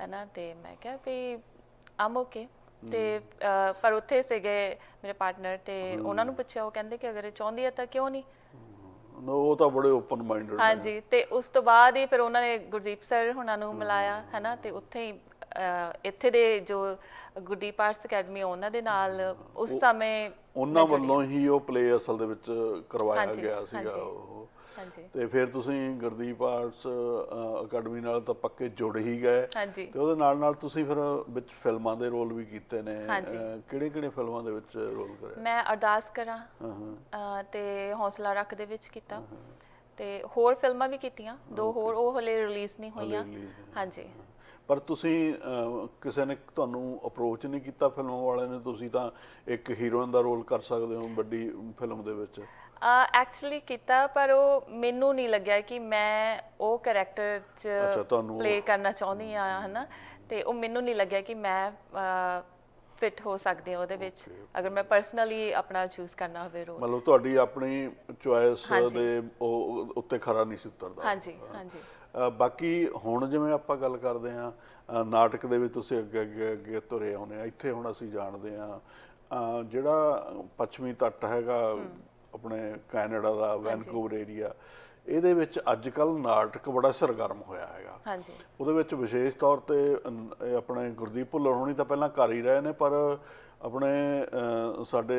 S2: ਹਨਾ ਤੇ ਮੈਂ ਕਿਹਾ ਵੀ ਆਮ ਓਕੇ ਤੇ ਪਰ ਉੱਥੇ ਸੀਗੇ ਮੇਰੇ ਪਾਰਟਨਰ ਤੇ ਉਹਨਾਂ ਨੂੰ ਪੁੱਛਿਆ ਉਹ ਕਹਿੰਦੇ ਕਿ ਅਗਰ ਇਹ ਚਾਹੁੰਦੀ ਹੈ ਤਾਂ ਕਿਉਂ ਨਹੀਂ?
S1: ਨੋ, ਉਹ ਤਾਂ ਬੜੇ ਓਪਨ ਮਾਈਂਡਡ
S2: ਹਾਂਜੀ ਤੇ ਉਸ ਤੋਂ ਬਾਅਦ ਹੀ ਫਿਰ ਉਹਨਾਂ ਨੇ ਗੁਰਦੀਪ ਸਰ ਹੁਣਾਂ ਨੂੰ ਮਿਲਾਇਆ ਹਨਾ ਤੇ ਉੱਥੇ ਹੀ ਇੱਥੇ ਦੇ ਜੋ ਗੁਰਦੀਪ ਆਰਟਸ ਅਕੈਡਮੀ ਉਹਨਾਂ ਦੇ ਨਾਲ ਉਸ ਸਮੇਂ
S1: ਉਹਨਾਂ ਵੱਲੋਂ ਹੀ ਉਹ ਪਲੇ ਅਸਲ ਦੇ ਵਿੱਚ ਕਰਵਾਇਆ
S2: ਹਾਂਜੀ,
S1: ਗਿਆ ਸੀਗਾ
S2: ਹਾਂਜੀ।
S1: ਉਹ। ਤੇ ਫਿਰ ਤੁਸੀਂ ਗੁਰਦੀਪ ਆਰਟਸ ਅਕੈਡਮੀ ਨਾਲ ਤਾਂ ਪੱਕੇ ਜੁੜ ਹੀ ਗਏ।
S2: ਹਾਂਜੀ।
S1: ਤੇ ਉਹਦੇ ਨਾਲ ਨਾਲ ਤੁਸੀਂ ਫਿਰ ਵਿੱਚ ਫਿਲਮਾਂ ਦੇ ਰੋਲ ਵੀ ਕੀਤੇ ਨੇ। ਕਿਹੜੇ ਕਿਹੜੇ ਫਿਲਮਾਂ ਦੇ ਵਿੱਚ ਰੋਲ ਕਰਿਆ?
S2: ਮੈਂ ਅਰਦਾਸ ਕਰਾਂ
S1: ਹਾਂ ਹਾਂ।
S2: ਅ, ਤੇ ਹੌਸਲਾ ਰੱਖ ਦੇ ਵਿੱਚ ਕੀਤਾ। ਤੇ ਹੋਰ ਫਿਲਮਾਂ ਵੀ ਕੀਤੀਆਂ ਦੋ ਹੋਰ ਉਹ ਹਲੇ ਰਿਲੀਜ਼ ਨਹੀਂ ਹੋਈਆਂ। ਹਾਂਜੀ।
S1: ਪਰ ਤੁਸੀਂ ਕਿਸੇ ਨੇ ਤੁਹਾਨੂੰ ਅਪਰੋਚ ਨਹੀਂ ਕੀਤਾ ਫਿਲਮਾਂ ਵਾਲਿਆਂ ਨੇ? ਤੁਸੀਂ ਤਾਂ ਇੱਕ ਹੀਰੋਇਨ ਦਾ ਰੋਲ ਕਰ ਸਕਦੇ ਹੋ ਵੱਡੀ ਫਿਲਮ ਦੇ ਵਿੱਚ।
S2: ਐਕਚੁਅਲੀ ਕੀਤਾ ਪਰ ਉਹ ਮੈਨੂੰ ਨਹੀਂ ਲੱਗਿਆ ਕਿ ਮੈਂ ਉਹ ਕੈਰੈਕਟਰ ਚ ਪਲੇ ਕਰਨਾ ਚਾਹੁੰਦੀ ਆ ਹਨਾ? ਤੇ ਉਹ ਮੈਨੂੰ ਨਹੀਂ ਲੱਗਿਆ ਕਿ ਮੈਂ ਫਿਟ ਹੋ ਸਕਦੀ ਹਾਂ ਉਹਦੇ ਵਿੱਚ। ਅਗਰ ਮੈਂ ਪਰਸਨਲੀ ਆਪਣਾ ਚੂਜ਼ ਕਰਨਾ ਹੋਵੇ ਰੋਲ
S1: ਮਤਲਬ ਤੁਹਾਡੀ ਆਪਣੀ ਚੁਆਇਸ। ਦੇ ਉਹ ਉੱਤੇ ਖਰਾ ਨਹੀਂ ਸੀ ਉਤਰਦਾ।
S2: ਹਾਂਜੀ ਹਾਂਜੀ।
S1: ਬਾਕੀ ਹੁਣ ਜਿਵੇਂ ਆਪਾਂ ਗੱਲ ਕਰਦੇ ਆ ਨਾਟਕ ਦੇ ਵਿੱਚ ਤੁਸੀਂ ਅੱਗੇ ਅੱਗੇ ਅੱਗੇ ਤੁਰੇ ਆਉਨੇ ਆ ਇੱਥੇ ਹੁਣ ਅਸੀਂ ਜਾਣਦੇ ਆ ਜਿਹੜਾ ਪੱਛਮੀ ਤੱਟ ਹੈਗਾ ਆਪਣੇ ਕੈਨੇਡਾ ਦਾ ਵੈਨਕੂਵਰ ਏਰੀਆ ਇਹਦੇ ਵਿੱਚ ਅੱਜ ਕੱਲ ਨਾਟਕ ਬੜਾ ਸਰਗਰਮ ਹੋਇਆ ਹੈਗਾ।
S2: ਹਾਂਜੀ।
S1: ਉਹਦੇ ਵਿੱਚ ਵਿਸ਼ੇਸ਼ ਤੌਰ ਤੇ ਆਪਣੇ ਗੁਰਦੀਪ ਭੁੱਲਰ ਹੋਣੀ ਤਾਂ ਪਹਿਲਾਂ ਕਰ ਹੀ ਰਹੇ ਨੇ ਪਰ ਆਪਣੇ ਸਾਡੇ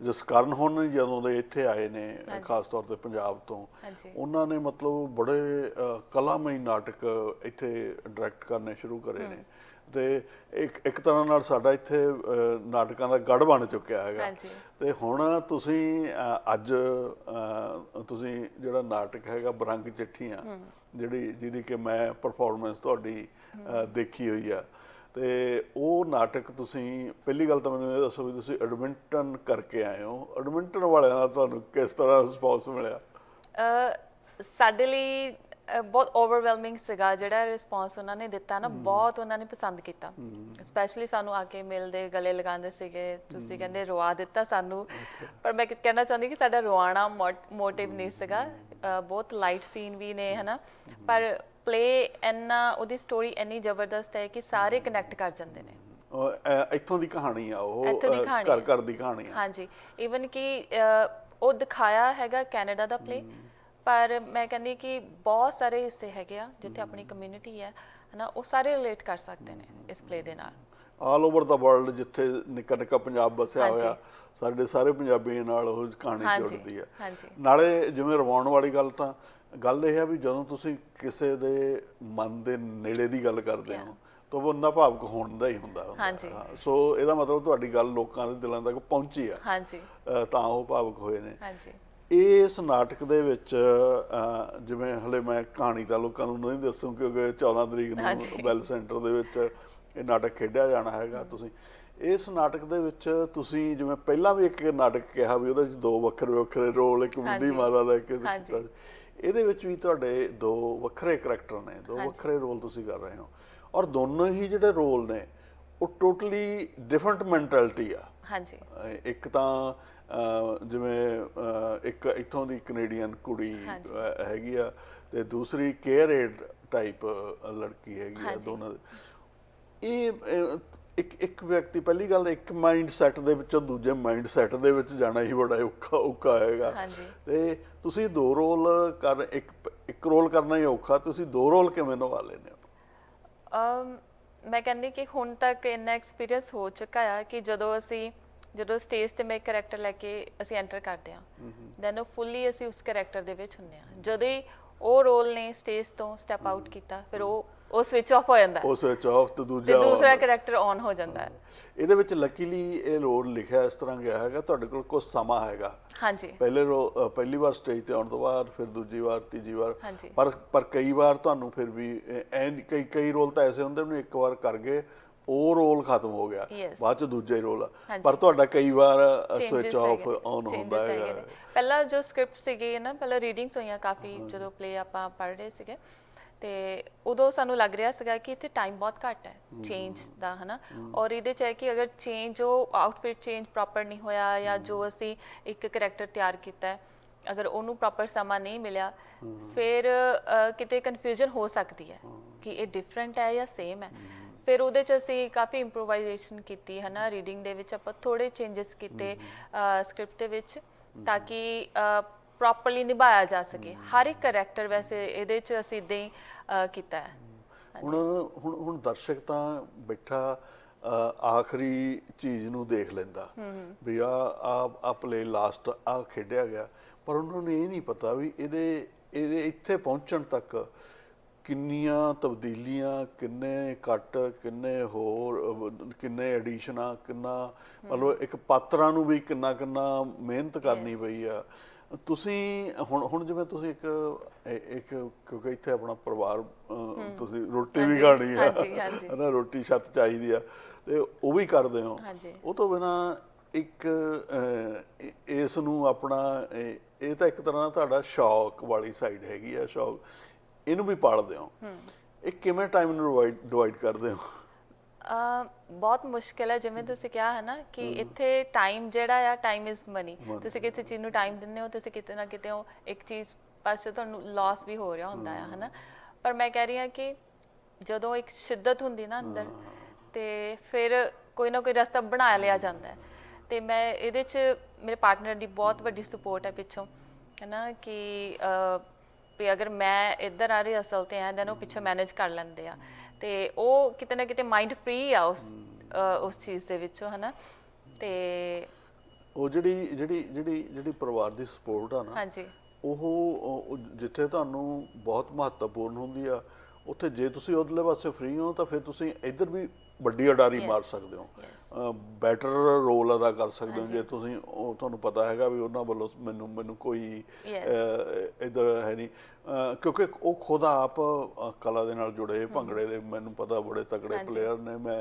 S1: ਜਸਕਰਨ ਹੁਣ ਜਦੋਂ ਦੇ ਇੱਥੇ ਆਏ ਨੇ ਖਾਸ ਤੌਰ ਤੇ ਪੰਜਾਬ ਤੋਂ ਉਹਨਾਂ ਨੇ ਮਤਲਬ ਬੜੇ ਕਲਾਮਈ ਨਾਟਕ ਇੱਥੇ ਡਾਇਰੈਕਟ ਕਰਨੇ ਸ਼ੁਰੂ ਕਰੇ ਨੇ। ਤੇ ਇੱਕ ਇੱਕ ਤਰ੍ਹਾਂ ਨਾਲ ਸਾਡਾ ਇੱਥੇ ਨਾਟਕਾਂ ਦਾ ਗੜ ਬਣ ਚੁੱਕਿਆ ਹੈਗਾ। ਤੇ ਹੁਣ ਤੁਸੀਂ ਅੱਜ ਤੁਸੀਂ ਜਿਹੜਾ ਨਾਟਕ ਹੈਗਾ ਬਰੰਗ ਚਿੱਠੀਆਂ ਜਿਹੜੀ ਜਿਹਦੀ ਕਿ ਮੈਂ ਪਰਫਾਰਮੈਂਸ ਤੁਹਾਡੀ ਦੇਖੀ ਹੋਈ ਆ। ਤੇ ਉਹ ਨਾਟਕ ਤੁਸੀਂ ਪਹਿਲੀ ਗੱਲ ਤਾਂ ਮੈਨੂੰ ਇਹ ਦੱਸੋ ਵੀ ਤੁਸੀਂ ਐਡਮਿੰਟਨ ਕਰਕੇ ਆਏ ਹੋ। ਐਡਮਿੰਟਨ ਵਾਲਿਆਂ ਦਾ ਤੁਹਾਨੂੰ ਕਿਸ ਤਰ੍ਹਾਂ ਰਿਸਪੌਂਸ ਮਿਲਿਆ?
S2: ਅ, ਸਾਡੇ ਲਈ ਬਹੁਤ ਓਵਰਵੈਲਮਿੰਗ ਸੀਗਾ। ਜਿਹੜਾ ਰਿਸਪੌਂਸ ਉਹਨਾਂ ਨੇ ਦਿੱਤਾ ਨਾ ਬਹੁਤ ਉਹਨਾਂ ਨੇ ਪਸੰਦ ਕੀਤਾ। ਸਪੈਸ਼ਲੀ ਸਾਨੂੰ ਆ ਕੇ ਮਿਲਦੇ ਗਲੇ ਲਗਾਉਂਦੇ ਸੀਗੇ। ਤੁਸੀਂ ਕਹਿੰਦੇ ਰਵਾ ਦਿੱਤਾ ਸਾਨੂੰ। ਪਰ ਮੈਂ ਕਹਿਣਾ ਚਾਹੁੰਦੀ ਕਿ ਸਾਡਾ ਰਵਾਣਾ ਮੋਟਿਵ ਨਹੀਂ ਸੀਗਾ। ਬਹੁਤ ਲਾਈਟ ਸੀਨ ਵੀ ਨੇ ਹਨਾ। ਪਰ ਪਲੇ ਇੰਨਾ ਉਹਦੀ ਸਟੋਰੀ ਇੰਨੀ ਜ਼ਬਰਦਸਤ ਹੈ ਕਿ ਸਾਰੇ ਕਨੈਕਟ ਕਰ ਜਾਂਦੇ ਨੇ।
S1: ਇੱਥੋਂ ਦੀ ਕਹਾਣੀ ਆ ਉਹ ਘਰ। ਘਰ ਦੀ ਕਹਾਣੀ ਆ।
S2: ਹਾਂਜੀ। ਈਵਨ ਕਿ ਉਹ ਦਿਖਾਇਆ ਹੈਗਾ ਕੈਨੇਡਾ ਦਾ ਪਲੇ ਪਰ ਮੈਂ ਕਹਿੰਦੀ ਕਿ ਬਹੁਤ ਸਾਰੇ ਹਿੱਸੇ ਹੈਗੇ ਆ ਜਿੱਥੇ ਆਪਣੀ ਕਮਿਊਨਿਟੀ ਹੈ ਹਨਾ ਉਹ ਸਾਰੇ ਰਿਲੇਟ ਕਰ ਸਕਦੇ ਨੇ ਇਸ ਪਲੇ ਦੇ ਨਾਲ
S1: ਆਲ ਓਵਰ ਦਾ ਵਰਲਡ ਜਿੱਥੇ ਨਿੱਕਾ ਨਿੱਕਾ ਪੰਜਾਬ
S2: ਹਾਂਜੀ।
S1: ਹੋਇਆ ਸਾਡੇ ਸਾਰੇ ਪੰਜਾਬੀਆਂ ਨਾਲ ਉਹ ਕਹਾਣੀ ਜੁੜਦੀ
S2: ਹਾਂਜੀ।
S1: ਨਾਲੇ ਜਿਵੇਂ ਰਵਾਉਣ ਵਾਲੀ ਗੱਲ ਤਾਂ ਗੱਲ ਇਹ ਆ ਵੀ ਜਦੋਂ ਤੁਸੀਂ ਕਿਸੇ ਦੇ ਮਨ ਦੇ ਨੇੜੇ ਦੀ ਗੱਲ ਕਰਦੇ ਹੋ ਤਾਂ ਉਹ ਬੰਦਾ ਭਾਵਕ ਹੋਣ ਦਾ ਹੀ ਹੁੰਦਾ।
S2: ਹਾਂਜੀ।
S1: ਹਾਂ, ਸੋ ਇਹਦਾ ਮਤਲਬ ਤੁਹਾਡੀ ਗੱਲ ਲੋਕਾਂ ਦੇ ਦਿਲਾਂ ਤੱਕ ਪਹੁੰਚੀ ਆ
S2: ਹਾਂਜੀ
S1: ਤਾਂ ਉਹ ਭਾਵਕ ਹੋਏ ਨੇ
S2: ਹਾਂਜੀ
S1: ਇਸ ਨਾਟਕ ਦੇ ਵਿੱਚ ਜਿਵੇਂ ਹਲੇ ਮੈਂ ਕਹਾਣੀ ਤਾਂ ਲੋਕਾਂ ਨੂੰ ਨਹੀਂ ਦੱਸੂ ਕਿਉਂਕਿ 14 ਤਰੀਕ ਨੂੰ। ਬੈਲ ਸੈਂਟਰ ਦੇ ਵਿੱਚ ਇਹ ਨਾਟਕ ਖੇਡਿਆ ਜਾਣਾ ਹੈਗਾ ਤੁਸੀਂ ਇਸ ਨਾਟਕ ਦੇ ਵਿੱਚ ਤੁਸੀਂ ਜਿਵੇਂ ਪਹਿਲਾਂ ਵੀ ਇੱਕ ਨਾਟਕ ਕਿਹਾ ਵੀ ਉਹਦੇ ਵਿੱਚ ਦੋ ਵੱਖਰੇ ਵੱਖਰੇ ਰੋਲ ਇੱਕ ਬੁੱਢੀ। ਮਾਤਾ ਦਾ ਇੱਕ ਇਹਦੇ
S2: ਹਾਂਜੀ।
S1: ਕੀਤਾ। ਇਹਦੇ ਵਿੱਚ ਵੀ ਤੁਹਾਡੇ ਦੋ ਵੱਖਰੇ ਕਰੈਕਟਰ ਨੇ ਦੋ। ਵੱਖਰੇ ਰੋਲ ਤੁਸੀਂ ਕਰ ਰਹੇ ਹੋ ਔਰ ਦੋਨੋਂ ਹੀ ਜਿਹੜੇ ਰੋਲ ਨੇ ਉਹ ਟੋਟਲੀ ਡਿਫਰੈਂਟ ਮੈਂਟੈਲਿਟੀ ਆ
S2: ਹਾਂਜੀ
S1: ਇੱਕ ਤਾਂ ਜਿਵੇਂ ਇੱਕ ਇੱਥੋਂ ਦੀ ਕੈਨੇਡੀਅਨ ਕੁੜੀ ਹੈਗੀ ਆ ਤੇ ਦੂਸਰੀ ਕੇਅਰ ਏਡ ਟਾਈਪ ਲੜਕੀ ਹੈਗੀ ਆ। ਦੋਨਾਂ ਇਹ ਇੱਕ ਇੱਕ ਵਿਅਕਤੀ ਪਹਿਲੀ ਗੱਲ ਇੱਕ ਮਾਈਂਡ ਸੈਟ ਦੇ ਵਿੱਚੋਂ ਦੂਜੇ ਮਾਈਂਡ ਸੈਟ ਦੇ ਵਿੱਚ ਜਾਣਾ ਹੀ ਬੜਾ ਔਖਾ ਔਖਾ ਹੈਗਾ। ਤੇ ਤੁਸੀਂ ਦੋ ਰੋਲ ਕਰ ਇੱਕ ਇੱਕ ਰੋਲ ਕਰਨਾ ਹੀ ਔਖਾ ਤੁਸੀਂ ਦੋ ਰੋਲ ਕਿਵੇਂ ਨਿਭਾ ਲੈਂਦੇ ਹੋ
S2: ਅਮ ਮੈਂ ਕਹਿੰਦੀ ਕਿ ਹੁਣ ਤੱਕ ਇੰਨਾ ਐਕਸਪੀਰੀਅੰਸ ਹੋ ਚੁੱਕਾ ਆ ਕਿ ਜਦੋਂ ਅਸੀਂ ਜਦੋਂ ਸਟੇਜ ਤੇ ਮੈਂ ਕੈਰੈਕਟਰ ਲੈ ਕੇ ਅਸੀਂ ਐਂਟਰ ਕਰਦੇ ਹਾਂ ਦੈਨ ਉਹ ਫੁੱਲੀ ਅਸੀਂ ਉਸ ਕੈਰੈਕਟਰ ਦੇ ਵਿੱਚ ਹੁੰਦੇ ਹਾਂ। ਜਦੋਂ ਹੀ ਉਹ ਰੋਲ ਨੇ ਸਟੇਜ ਤੋਂ ਸਟੈਪ ਆਊਟ ਕੀਤਾ ਫਿਰ ਉਹ ਉਹ ਸਵਿਚ ਆਫ ਹੋ ਜਾਂਦਾ। ਹੈ
S1: ਉਸ ਵਿੱਚ ਆਫ ਤੇ
S2: ਤੇ
S1: ਦੂਜਾ
S2: ਦੂਸਰਾ
S1: on।
S2: ਕੈਰੈਕਟਰ ਔਨ ਹੋ ਜਾਂਦਾ। ਹੈ।
S1: ਇਹਦੇ ਵਿੱਚ ਲੱਕੀਲੀ ਇਹ ਰੋਲ ਲਿਖਿਆ ਇਸ ਤਰ੍ਹਾਂ ਗਿਆ ਹੈਗਾ ਤੁਹਾਡੇ ਕੋਲ ਕੁਝ ਸਮਾਂ ਹੈਗਾ।
S2: ਹਾਂਜੀ।
S1: ਪਹਿਲੇ ਰੋ- ਪਹਿਲੀ ਵਾਰ ਸਟੇਜ ਤੇ ਆਉਣ ਤੋਂ ਬਾਅਦ ਫਿਰ ਦੂਜੀ ਵਾਰ ਤੀਜੀ ਵਾਰ। ਪਰ ਪਰ ਕਈ ਵਾਰ ਤੁਹਾਨੂੰ ਫਿਰ ਵੀ ਐ ਕਈ ਕਈ ਰੋਲ ਤਾਂ ਐਸੇ ਹੁੰਦੇ ਨੇ ਇੱਕ ਵਾਰ ਕਰ ਗਏ ਉਹ ਰੋਲ ਖਤਮ ਹੋ ਗਿਆ. ਬਾਅਦ ਚ ਦੂਜਾ ਹੀ ਰੋਲ ਆ। ਪਰ ਤੁਹਾਡਾ ਕਈ ਵਾਰ ਸਵਿਚ ਆਫ ਆਨ ਹੁੰਦਾ
S2: ਨੇ। ਪਹਿਲਾਂ ਜੋ ਸਕ੍ਰਿਪਟ ਸੀਗੇ ਨਾ ਪਹਿਲਾਂ ਰੀਡਿੰਗਸ ਹੋਈਆਂ ਕਾਫੀ ਜਦੋਂ ਪਲੇ ਆਪਾਂ ਪੜ੍ਹ ਰਹੇ ਸੀਗੇ। ਤੇ ਉਦੋਂ ਸਾਨੂੰ ਲੱਗ ਰਿਹਾ ਸੀਗਾ ਕਿ ਇੱਥੇ ਟਾਈਮ ਬਹੁਤ ਘੱਟ ਹੈ ਚੇਂਜ ਦਾ ਹਨਾ? ਔਰ ਇਹਦੇ ਚ ਹੈ ਕਿ ਅਗਰ ਚੇਂਜ ਉਹ ਆਊਟਫਿਟ ਚੇਂਜ ਪ੍ਰੋਪਰ ਨਹੀਂ ਹੋਇਆ ਜਾਂ ਜੋ ਅਸੀਂ ਇੱਕ ਕੈਰੈਕਟਰ ਤਿਆਰ ਕੀਤਾ ਹੈ ਅਗਰ ਉਹਨੂੰ ਪ੍ਰੋਪਰ ਸਮਾਂ ਨਹੀਂ ਮਿਲਿਆ ਫਿਰ ਕਿਤੇ ਕਨਫਿਊਜ਼ਨ ਹੋ ਸਕਦੀ ਹੈ ਕਿ ਇਹ ਡਿਫਰੈਂਟ ਹੈ ਜਾਂ ਸੇਮ ਹੈ। ਫਿਰ ਉਹਦੇ ਚ ਅਸੀਂ ਕਾਫੀ ਇੰਪਰੋਵਾਈਜੇਸ਼ਨ ਕੀਤੀ ਹੈ ਨਾ ਰੀਡਿੰਗ ਦੇ ਵਿੱਚ ਆਪਾਂ ਥੋੜੇ ਚੇਂਜਸ ਕੀਤੇ ਸਕ੍ਰਿਪਟ ਦੇ ਵਿੱਚ ਤਾਂ ਕਿ ਪ੍ਰੋਪਰਲੀ ਨਿਭਾਇਆ ਜਾ ਸਕੇ। ਹਰ ਇੱਕ ਕੈਰੈਕਟਰ ਵੈਸੇ ਇਹਦੇ ਚ ਅਸੀਂ ਇਦਾਂ ਹੀ ਕੀਤਾ ਹੈ।
S1: ਹੁਣ ਹੁਣ ਹੁਣ ਦਰਸ਼ਕ ਤਾਂ ਬੈਠਾ ਆਖਰੀ ਚੀਜ਼ ਨੂੰ ਦੇਖ ਲੈਂਦਾ। ਵੀ ਆ ਆ ਆ ਪਲੇ ਲਾਸਟ ਆ ਖੇਡਿਆ ਗਿਆ। ਪਰ ਉਹਨਾਂ ਨੂੰ ਇਹ ਨਹੀਂ ਪਤਾ ਵੀ ਇਹਦੇ ਇਹਦੇ ਇੱਥੇ ਪਹੁੰਚਣ ਤੱਕ ਕਿੰਨੀਆਂ ਤਬਦੀਲੀਆਂ ਕਿੰਨੇ ਕੱਟ ਕਿੰਨੇ ਹੋਰ ਕਿੰਨੇ ਐਡੀਸ਼ਨਾਂ ਕਿੰਨਾ ਮਤਲਬ ਇੱਕ ਪਾਤਰਾਂ ਨੂੰ ਵੀ ਕਿੰਨਾ ਕਿੰਨਾ ਮਿਹਨਤ ਕਰਨੀ ਪਈ ਆ। ਤੁਸੀਂ ਹੁਣ ਹੁਣ ਜਿਵੇਂ ਤੁਸੀਂ ਇੱਕ ਇੱਕ ਕਿਉਂਕਿ ਇੱਥੇ ਆਪਣਾ ਪਰਿਵਾਰ ਤੁਸੀਂ ਰੋਟੀ ਵੀ ਖਾਣੀ ਆ। ਹਨਾ ਰੋਟੀ ਛੱਤ ਚਾਹੀਦੀ ਆ। ਤੇ ਉਹ ਵੀ ਕਰਦੇ ਹੋ। ਉਹ ਤੋਂ ਬਿਨਾ ਇੱਕ ਇਸ ਨੂੰ ਆਪਣਾ ਇਹ ਤਾਂ ਇੱਕ ਤਰ੍ਹਾਂ ਦਾ ਤੁਹਾਡਾ ਸ਼ੌਕ ਵਾਲੀ ਸਾਈਡ ਹੈਗੀ ਆ ਸ਼ੌਕ। ਇਹਨੂੰ ਵੀ ਪਾਲਦੇ ਹੋ। ਇਹ ਕਿਵੇਂ ਟਾਈਮ ਨੂੰ ਡਿਵਾਈਡ ਕਰਦੇ ਹੋ?
S2: ਅ, ਬਹੁਤ ਮੁਸ਼ਕਿਲ ਹੈ ਜਿਵੇਂ ਤੁਸੀਂ ਕਿਹਾ ਹੈ ਨਾ ਕਿ ਇੱਥੇ ਟਾਈਮ ਜਿਹੜਾ ਆ ਟਾਈਮ ਇਜ਼ ਮਨੀ ਤੁਸੀਂ ਕਿਸੇ ਚੀਜ਼ ਨੂੰ ਟਾਈਮ ਦਿੰਦੇ ਹੋ ਤੁਸੀਂ ਕਿਤੇ ਨਾ ਕਿਤੇ ਉਹ ਇੱਕ ਚੀਜ਼ ਪਾਸੇ ਤੁਹਾਨੂੰ ਲਾਸ ਵੀ ਹੋ ਰਿਹਾ ਹੁੰਦਾ ਆ ਹਨਾ। ਪਰ ਮੈਂ ਕਹਿ ਰਹੀ ਹਾਂ ਕਿ ਜਦੋਂ ਇੱਕ ਸ਼ਿੱਦਤ ਹੁੰਦੀ ਨਾ ਅੰਦਰ ਤੇ ਫਿਰ ਕੋਈ ਨਾ ਕੋਈ ਰਸਤਾ ਬਣਾ ਲਿਆ ਜਾਂਦਾ ਹੈ। ਤੇ ਮੈਂ ਇਹਦੇ 'ਚ ਮੇਰੇ ਪਾਰਟਨਰ ਦੀ ਬਹੁਤ ਵੱਡੀ ਸਪੋਰਟ ਹੈ ਪਿੱਛੋਂ ਹੈ ਨਾ ਕਿ ਵੀ ਅਗਰ ਮੈਂ ਇੱਧਰ ਆ ਰਹੀ ਅਸਲ ਤੇ ਆ ਦੈਨ ਉਹ ਪਿੱਛੇ ਮੈਨੇਜ ਕਰ ਲੈਂਦੇ ਆ। ਤੇ ਉਹ ਕਿਤੇ ਨਾ ਕਿਤੇ ਮਾਈਂਡ ਫ੍ਰੀ ਆ ਉਸ ਉਸ ਚੀਜ਼ ਦੇ ਵਿੱਚੋਂ ਹਨਾ? ਤੇ
S1: ਉਹ ਜਿਹੜੀ ਜਿਹੜੀ ਜਿਹੜੀ ਜਿਹੜੀ ਪਰਿਵਾਰ ਦੀ ਸਪੋਰਟ ਆ ਨਾ
S2: ਹਾਂਜੀ।
S1: ਉਹ ਜਿੱਥੇ ਤੁਹਾਨੂੰ ਬਹੁਤ ਮਹੱਤਵਪੂਰਨ ਹੁੰਦੀ ਆ ਉੱਥੇ ਜੇ ਤੁਸੀਂ ਉਧਰਲੇ ਪਾਸੇ ਫ੍ਰੀ ਹੋ ਤਾਂ ਫਿਰ ਤੁਸੀਂ ਇੱਧਰ ਵੀ ਵੱਡੀ ਅਡਾਰੀ ਮਾਰ ਸਕਦੇ ਹੋ. ਬੈਟਰ ਰੋਲ ਅਦਾ ਕਰ ਸਕਦੇ ਹੋ ਜੇ ਤੁਸੀਂ ਉਹ ਤੁਹਾਨੂੰ ਪਤਾ ਹੈਗਾ ਵੀ ਉਹਨਾਂ ਵੱਲੋਂ ਮੈਨੂੰ ਮੈਨੂੰ ਕੋਈ ਇੱਧਰ ਹੈ ਨਹੀਂ। ਕਿਉਂਕਿ ਉਹ ਖੁਦ ਆਪ ਕਲਾ ਦੇ ਨਾਲ ਜੁੜੇ ਭੰਗੜੇ ਦੇ ਮੈਨੂੰ ਪਤਾ ਬੜੇ ਤਕੜੇ। ਪਲੇਅਰ ਨੇ। ਮੈਂ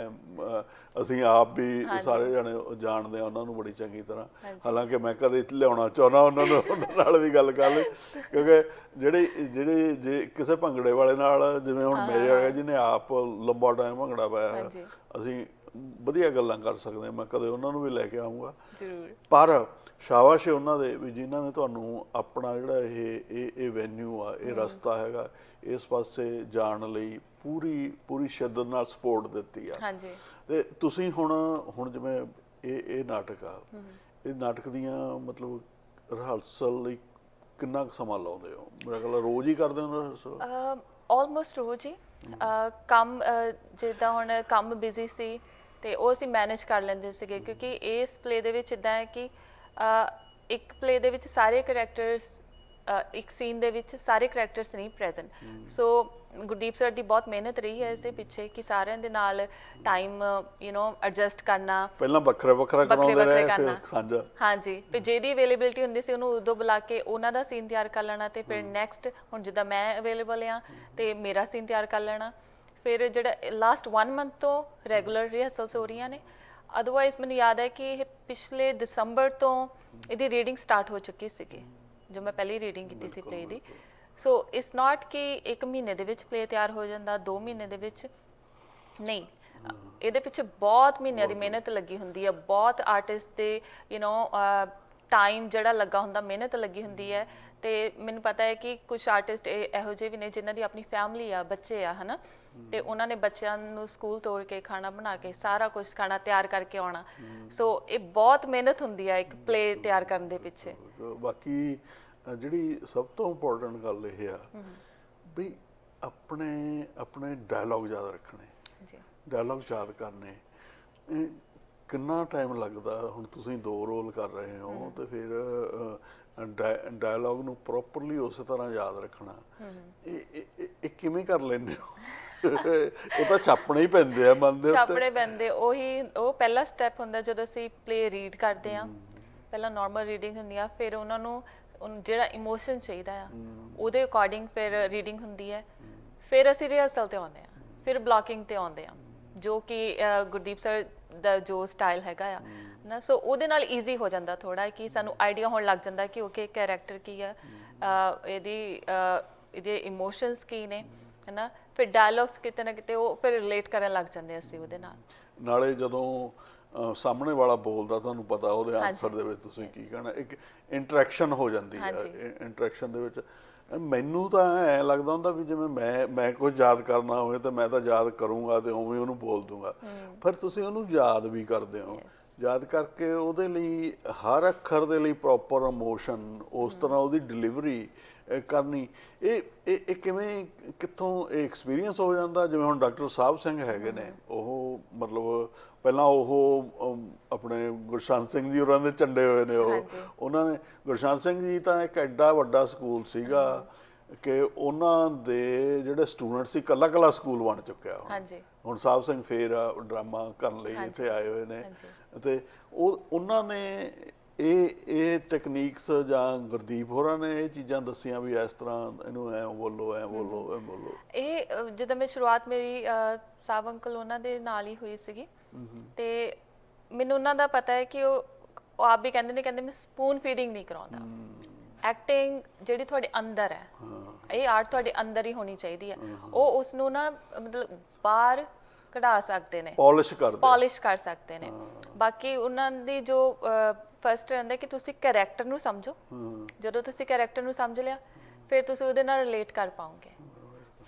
S1: ਅਸੀਂ ਆਪ ਵੀ ਸਾਰੇ ਜਣੇ ਜਾਣਦੇ ਆ ਉਹਨਾਂ ਨੂੰ ਬੜੀ ਚੰਗੀ ਤਰ੍ਹਾਂ। ਹਾਲਾਂਕਿ ਮੈਂ ਕਦੇ ਲਿਆਉਣਾ ਚਾਹੁੰਦਾ ਉਹਨਾਂ ਨੂੰ ਉਹਨਾਂ ਨਾਲ ਵੀ ਗੱਲ ਕਰ ਲਈ। ਕਿਉਂਕਿ ਜਿਹੜੇ ਜਿਹੜੇ ਜੇ ਕਿਸੇ ਭੰਗੜੇ ਵਾਲੇ ਨਾਲ ਜਿਵੇਂ ਹੁਣ ਮੇਰੇ ਵਰਗਾ ਜਿਹਨੇ ਆਪ ਲੰਬਾ ਟਾਈਮ ਭੰਗੜਾ ਪਾਇਆ। ਅਸੀਂ ਵਧੀਆ ਗੱਲਾਂ ਕਰ ਸਕਦੇ ਮੈਂ ਕਦੇ ਉਹਨਾਂ ਨੂੰ ਵੀ ਲੈ ਕੇ ਆਉਂਗਾ
S2: ਜ਼ਰੂਰ।
S1: ਪਰ ਸ਼ਾਬਾਸ਼ ਹੈ ਉਹਨਾਂ ਦੇ ਵੀ ਜਿਨ੍ਹਾਂ ਨੇ ਤੁਹਾਨੂੰ ਆਪਣਾ ਜਿਹੜਾ ਇਹ ਇਹ ਇਹ ਵੈਨਿਊ ਆ ਇਹ ਰਸਤਾ ਹੈਗਾ ਇਸ ਪਾਸੇ ਜਾਣ ਲਈ ਪੂਰੀ ਪੂਰੀ ਸ਼ਿੱਦਤ ਨਾਲ ਸਪੋਰਟ ਦਿੱਤੀ ਆ।
S2: ਹਾਂਜੀ।
S1: ਤੇ ਤੁਸੀਂ ਹੁਣ ਹੁਣ ਜਿਵੇਂ ਇਹ ਇਹ ਨਾਟਕ ਆ ਇਹ ਨਾਟਕ ਦੀਆਂ ਮਤਲਬ ਰਿਹਰਸਲ ਲਈ ਕਿੰਨਾ ਸਮਾਂ ਲਾਉਂਦੇ ਹੋ? ਮੇਰਾ ਖਿਆਲ ਰੋਜ਼ ਹੀ ਕਰਦੇ ਹੋ ਰਿਹਰਸਲ
S2: ਆਲਮੋਸਟ ਰੋਜ਼ ਹੀ। ਕੰਮ ਜਿੱਦਾਂ ਹੁਣ ਕੰਮ ਬਿਜ਼ੀ ਸੀ ਤੇ ਉਹ ਅਸੀਂ ਮੈਨੇਜ ਕਰ ਲੈਂਦੇ ਸੀਗੇ ਕਿਉਂਕਿ ਇਸ ਪਲੇ ਦੇ ਵਿੱਚ ਇਦਾਂ ਹੈ ਕਿ ਇੱਕ ਪਲੇ ਦੇ ਵਿੱਚ ਸਾਰੇ ਕੈਰੈਕਟਰਸ ਇੱਕ ਸੀਨ ਦੇ ਵਿੱਚ ਸਾਰੇ ਕੈਰੈਕਟਰਸ ਨਹੀਂ ਪ੍ਰੈਜ਼ੈਂਟ ਸੋ ਗੁਰਦੀਪ ਸਰ ਦੀ ਬਹੁਤ ਮਿਹਨਤ ਰਹੀ ਹੈ ਇਸ ਪਿੱਛੇ ਕਿ ਸਾਰਿਆਂ ਦੇ ਨਾਲ ਟਾਈਮ ਯੂ نو ਐਡਜਸਟ ਕਰਨਾ।
S1: ਪਹਿਲਾਂ ਵੱਖਰਾ ਵੱਖਰਾ ਕਰਾਉਂਦੇ ਰਹੇ ਫਿਰ। ਸਾਂਝਾ।
S2: ਹਾਂਜੀ ਤੇ ਜਿਹਦੀ ਅਵੇਲੇਬਿਲਟੀ ਹੁੰਦੀ ਸੀ ਉਹਨੂੰ ਉਦੋਂ ਬੁਲਾ ਕੇ ਉਹਨਾਂ ਦਾ ਸੀਨ ਤਿਆਰ ਕਰ ਲੈਣਾ ਤੇ ਫਿਰ ਨੈਕਸਟ ਹੁਣ ਜਿੱਦਾਂ ਮੈਂ ਅਵੇਲੇਬਲ ਆ ਤੇ ਮੇਰਾ ਸੀਨ ਤਿਆਰ ਕਰ ਲੈਣਾ। ਫਿਰ ਜਿਹੜਾ ਲਾਸਟ 1 ਮੰਥ ਤੋਂ ਰੈਗੂਲਰ ਰਿਹਰਸਲਸ ਹੋ ਰਹੀਆਂ ਨੇ। ਅਦਰਵਾਈਜ਼ ਮੈਨੂੰ ਯਾਦ ਹੈ ਕਿ ਇਹ ਪਿਛਲੇ ਦਸੰਬਰ ਤੋਂ ਇਹਦੀ ਰੀਡਿੰਗ ਸਟਾਰਟ ਹੋ ਚੁੱਕੀ ਸੀਗੀ ਜੋ ਮੈਂ ਪਹਿਲੀ ਰੀਡਿੰਗ ਕੀਤੀ ਸੀ play the. So it's not ਕਿ ਇੱਕ ਮਹੀਨੇ ਦੇ ਵਿੱਚ ਪਲੇ ਤਿਆਰ ਹੋ ਜਾਂਦਾ 2 ਮਹੀਨੇ ਦੇ ਵਿੱਚ ਨਹੀਂ। ਇਹਦੇ ਪਿੱਛੇ ਬਹੁਤ ਮਹੀਨਿਆਂ ਦੀ ਮਿਹਨਤ ਲੱਗੀ ਹੁੰਦੀ ਹੈ ਬਹੁਤ ਆਰਟਿਸਟ ਦੇ ਯੂ نو ਟਾਈਮ ਜਿਹੜਾ ਲੱਗਾ ਹੁੰਦਾ ਮਿਹਨਤ ਲੱਗੀ ਹੁੰਦੀ ਹੈ ਤੇ ਮੈਨੂੰ ਪਤਾ ਹੈ ਕਿ ਕੁਝ ਆਰਟਿਸਟ ਇਹੋ ਜਿਹੇ ਵੀ ਨੇ ਜਿਨ੍ਹਾਂ ਦੀ ਆਪਣੀ ਫੈਮਿਲੀ ਆ ਬੱਚੇ ਆ ਹਨਾ? ਤੇ ਉਹਨਾਂ ਨੇ ਬੱਚਿਆਂ ਨੂੰ ਸਕੂਲ ਤੋੜ ਕੇ ਖਾਣਾ ਬਣਾ ਕੇ ਸਾਰਾ ਕੁਝ ਖਾਣਾ ਤਿਆਰ ਕਰਕੇ ਆਉਣਾ। ਸੋ ਇਹ ਬਹੁਤ ਮਿਹਨਤ ਹੁੰਦੀ ਹੈ ਇੱਕ ਪਲੇ ਤਿਆਰ ਕਰਨ ਦੇ ਪਿੱਛੇ।
S1: ਬਾਕੀ ਜਿਹੜੀ ਸਭ ਤੋਂ ਇੰਪੋਰਟੈਂਟ ਗੱਲ ਇਹ ਆ ਵੀ ਆਪਣੇ ਆਪਣੇ ਡਾਇਲੌਗ ਯਾਦ ਰੱਖਣੇ।
S2: ਜੀ।
S1: ਡਾਇਲੌਗ ਯਾਦ ਕਰਨੇ। ਕਿੰਨਾ ਟਾਈਮ ਲੱਗਦਾ ਹੁਣ ਤੁਸੀਂ ਦੋ ਰੋਲ ਕਰ ਰਹੇ ਹੋ ਤੇ ਫਿਰ ਡਾਇਲੌਗ ਨੂੰ ਪ੍ਰੋਪਰਲੀ ਉਸੇ ਤਰ੍ਹਾਂ ਯਾਦ ਰੱਖਣਾ। ਇਹ ਇਹ- ਕਿਵੇਂ ਕਰ ਲੈਂਦੇ ਹੋ? [LAUGHS] ਉਹ ਤਾਂ ਛਾਪਣੇ ਹੀ ਪੈਂਦੇ ਆ ਮਨ ਦੇ ਉੱਤੇ।
S2: ਛਾਪੜੇ ਬੰਦੇ ਉਹੀ ਉਹ ਪਹਿਲਾ ਸਟੈਪ ਹੁੰਦਾ ਜਦੋਂ ਅਸੀਂ ਪਲੇ ਰੀਡ ਕਰਦੇ ਆ ਪਹਿਲਾਂ ਨਾਰਮਲ ਰੀਡਿੰਗ ਹੁੰਦੀ ਆ ਫਿਰ ਉਹਨਾਂ ਨੂੰ ਜਿਹੜਾ ਇਮੋਸ਼ਨ ਚਾਹੀਦਾ ਆ ਉਹਦੇ ਅਕੋਰਡਿੰਗ ਫਿਰ ਰੀਡਿੰਗ ਹੁੰਦੀ ਹੈ। ਫਿਰ ਅਸੀਂ ਰਿਹਰਸਲ ਤੇ ਆਉਂਦੇ ਆ ਫਿਰ ਬਲੌਕਿੰਗ ਤੇ ਆਉਂਦੇ ਆ ਜੋ ਕਿ ਗੁਰਦੀਪ ਸਰ ਦਾ ਜੋ ਸਟਾਈਲ ਹੈਗਾ ਆ ਨਾ ਸੋ ਉਹਦੇ ਨਾਲ ਈਜ਼ੀ ਹੋ ਜਾਂਦਾ ਥੋੜਾ ਕਿ ਸਾਨੂੰ ਆਈਡੀਆ ਹੋਣ ਲੱਗ ਜਾਂਦਾ ਕਿ ਓਕੇ ਕੈਰੈਕਟਰ ਕੀ ਹੈ ਇਹਦੀ ਇਹਦੇ ਇਮੋਸ਼ਨਸ ਕੀ ਨੇ ਹੈਨਾ ਫਿਰ ਡਾਇਲੌਗਸ ਕਿਤੇ ਨਾ ਕਿਤੇ ਉਹ ਫਿਰ ਰਿਲੇਟ ਕਰਨ ਲੱਗ ਜਾਂਦੇ ਅਸੀਂ ਉਹਦੇ ਨਾਲ।
S1: ਨਾਲੇ ਜਦੋਂ ਸਾਹਮਣੇ ਵਾਲਾ ਬੋਲਦਾ ਤੁਹਾਨੂੰ ਪਤਾ ਉਹਦੇ ਆਨਸਰ ਦੇ ਵਿੱਚ ਤੁਸੀਂ ਕੀ ਕਹਿਣਾ ਇੱਕ ਇੰਟਰੈਕਸ਼ਨ ਹੋ ਜਾਂਦੀ ਹੈ। ਇੰਟਰੈਕਸ਼ਨ ਦੇ ਵਿੱਚ। ਮੈਨੂੰ ਤਾਂ ਐ ਲੱਗਦਾ ਹੁੰਦਾ ਵੀ ਜਿਵੇਂ ਮੈਂ ਮੈਂ ਕੁਝ ਯਾਦ ਕਰਨਾ ਹੋਵੇ ਤਾਂ ਮੈਂ ਤਾਂ ਯਾਦ ਕਰੂੰਗਾ ਤੇ ਉਵੇਂ ਉਹਨੂੰ ਬੋਲ ਦੂੰਗਾ। ਪਰ ਤੁਸੀਂ ਉਹਨੂੰ ਯਾਦ ਵੀ ਕਰਦੇ ਹੋ। ਯਾਦ ਕਰਕੇ ਉਹਦੇ ਲਈ ਹਰ ਅੱਖਰ ਦੇ ਲਈ ਪ੍ਰੋਪਰ ਇਮੋਸ਼ਨ ਉਸ ਤਰ੍ਹਾਂ ਉਹਦੀ ਡਿਲੀਵਰੀ ਕਰਨੀ। ਇਹ ਇਹ ਇਹ ਕਿਵੇਂ ਕਿੱਥੋਂ ਇਹ ਐਕਸਪੀਰੀਅੰਸ ਹੋ ਜਾਂਦਾ? ਜਿਵੇਂ ਹੁਣ ਡਾਕਟਰ ਸਾਹਿਬ ਸਿੰਘ ਹੈਗੇ ਨੇ ਉਹ ਮਤਲਬ ਪਹਿਲਾਂ ਉਹ ਆਪਣੇ ਗੁਰਸ਼ਾਂਤ ਸਿੰਘ ਜੀ ਹੋਰਾਂ ਦੇ ਝੰਡੇ ਹੋਏ ਨੇ ਉਹ। ਉਹਨਾਂ ਨੇ ਗੁਰਸ਼ਾਂਤ ਸਿੰਘ ਜੀ ਤਾਂ ਇੱਕ ਐਡਾ ਵੱਡਾ ਸਕੂਲ ਸੀਗਾ ਕਿ ਉਹਨਾਂ ਦੇ ਜਿਹੜੇ ਸਟੂਡੈਂਟ ਸੀ ਕੱਲਾ ਕੱਲਾ ਸਕੂਲ ਬਣ ਚੁੱਕਿਆ ਹੁਣ।
S2: ਹਾਂਜੀ।
S1: ਹੁਣ ਸਾਹਿਬ ਸਿੰਘ ਫੇਰ ਡਰਾਮਾ ਕਰਨ ਲਈ ਇੱਥੇ ਆਏ ਹੋਏ ਨੇ। ਤੇ ਉਹ ਉਹਨਾਂ ਨੇ ਇਹ ਇਹ ਟੈਕਨੀਕਸ ਜਾਂ ਗੁਰਦੀਪ ਹੋਰਾਂ ਨੇ ਇਹ ਚੀਜ਼ਾਂ ਦੱਸੀਆਂ ਵੀ ਇਸ ਤਰ੍ਹਾਂ ਇਹਨੂੰ ਐ ਬੋਲੋ ਐ ਬੋਲੋ ਐ ਬੋਲੋ।
S2: ਇਹ ਜਦੋਂ ਮੈਂ ਸ਼ੁਰੂਆਤ ਮੇਰੀ ਸਾਹਿਬ ਅੰਕਲ ਉਹਨਾਂ ਦੇ ਨਾਲ ਹੀ ਹੋਈ ਸੀਗੀ। ਤੇ ਮੈਨੂੰ ਉਹਨਾਂ ਦਾ ਪਤਾ ਹੈ ਕਿ ਉਹ ਆਪ ਵੀ ਕਹਿੰਦੇ ਨੇ ਕਹਿੰਦੇ ਮੈਂ ਸਪੂਨ ਫੀਡਿੰਗ ਨਹੀਂ ਕਰਾਉਂਦਾ। ਐਕਟਿੰਗ ਜਿਹੜੀ ਤੁਹਾਡੇ ਅੰਦਰ ਹੈ ਇਹ ਆਰਟ ਤੁਹਾਡੇ ਅੰਦਰ ਹੀ ਹੋਣੀ ਚਾਹੀਦੀ ਹੈ। ਉਹ ਉਸ ਨੂੰ ਨਾ ਮਤਲਬ ਬਾਹਰ ਕਢਾ ਸਕਦੇ ਨੇ।
S1: ਪਾਲਿਸ਼ ਕਰਦੇ
S2: ਪਾਲਿਸ਼ ਕਰ ਸਕਦੇ ਨੇ। ਬਾਕੀ ਉਹਨਾਂ ਦੀ ਜੋ ਫਰਸਟ ਰਹਿੰਦਾ ਕਿ ਤੁਸੀਂ ਕੈਰੈਕਟਰ ਨੂੰ ਸਮਝੋ। ਜਦੋਂ ਤੁਸੀਂ ਕੈਰੈਕਟਰ ਨੂੰ ਸਮਝ ਲਿਆ ਫਿਰ ਤੁਸੀਂ ਉਹਦੇ ਨਾਲ ਰਿਲੇਟ ਕਰ ਪਾਓਗੇ।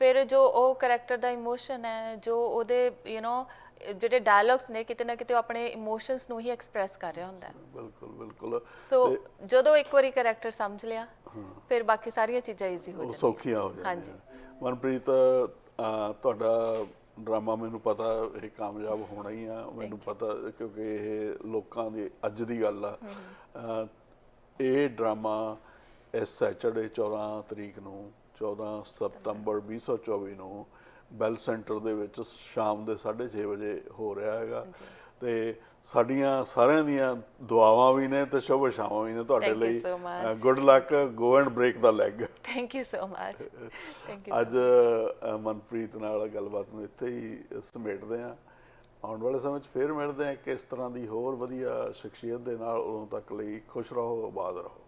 S2: ਫਿਰ ਜੋ ਉਹ ਕੈਰੈਕਟਰ ਦਾ ਇਮੋਸ਼ਨ ਹੈ ਜੋ ਉਹਦੇ ਯੂ نو ਜਿਹੜੇ ਡਾਇਲੌਗਸ ਨੇ ਕਿਤੇ ਨਾ ਕਿਤੇ ਆਪਣੇ ਇਮੋਸ਼ਨਸ ਨੂੰ ਹੀ ਐਕਸਪ੍ਰੈਸ ਕਰ ਰਿਹਾ ਹੁੰਦਾ। ਹੈ
S1: ਬਿਲਕੁਲ। ਬਿਲਕੁਲ
S2: ਸੋ ਜਦੋਂ ਇੱਕ ਵਾਰੀ ਕੈਰੈਕਟਰ ਸਮਝ ਲਿਆ ਫਿਰ ਬਾਕੀ ਸਾਰੀਆਂ ਚੀਜ਼ਾਂ ਈਜ਼ੀ ਹੋ ਜਾਂਦੀਆਂ।
S1: ਸੌਖੀਆਂ ਹੋ ਜਾਂਦੀਆਂ।
S2: ਹਾਂਜੀ।
S1: ਮਨਪ੍ਰੀਤ ਤੁਹਾਡਾ ਡਰਾਮਾ ਮੈਨੂੰ ਪਤਾ ਇਹ ਕਾਮਯਾਬ ਹੋਣਾ ਹੀ ਆ ਮੈਨੂੰ ਪਤਾ ਕਿਉਂਕਿ ਇਹ ਲੋਕਾਂ ਦੀ ਅੱਜ ਦੀ ਗੱਲ ਆ। ਇਹ ਡਰਾਮਾ ਇਸ ਸੈਚਰਡੇ 14 ਤਰੀਕ ਨੂੰ 14 ਸਤੰਬਰ 2024 ਨੂੰ ਬੈਲ ਸੈਂਟਰ ਦੇ ਵਿੱਚ ਸ਼ਾਮ ਦੇ 6:30 ਵਜੇ ਹੋ ਰਿਹਾ ਹੈਗਾ। ਤੇ ਸਾਡੀਆਂ ਸਾਰਿਆਂ ਦੀਆਂ ਦੁਆਵਾਂ ਵੀ ਨੇ ਤੇ ਸ਼ੁਭ ਸ਼ਾਮਾਂ ਵੀ ਨੇ ਤੁਹਾਡੇ ਲਈ. Good luck go and break the leg
S2: thank you so much thank you
S1: ਅੱਜ ਮਨਪ੍ਰੀਤ ਨਾਲ ਗੱਲਬਾਤ ਨੂੰ ਇੱਥੇ ਹੀ ਸਮੇਟਦੇ ਹਾਂ। ਆਉਣ ਵਾਲੇ ਸਮੇਂ 'ਚ ਫੇਰ ਮਿਲਦੇ ਹਾਂ। ਕਿਸ ਤਰ੍ਹਾਂ ਦੀ ਹੋਰ ਵਧੀਆ ਸ਼ਖਸੀਅਤ ਦੇ ਨਾਲ ਉਦੋਂ ਤੱਕ ਲਈ ਖੁਸ਼ ਰਹੋ ਆਬਾਦ ਰਹੋ।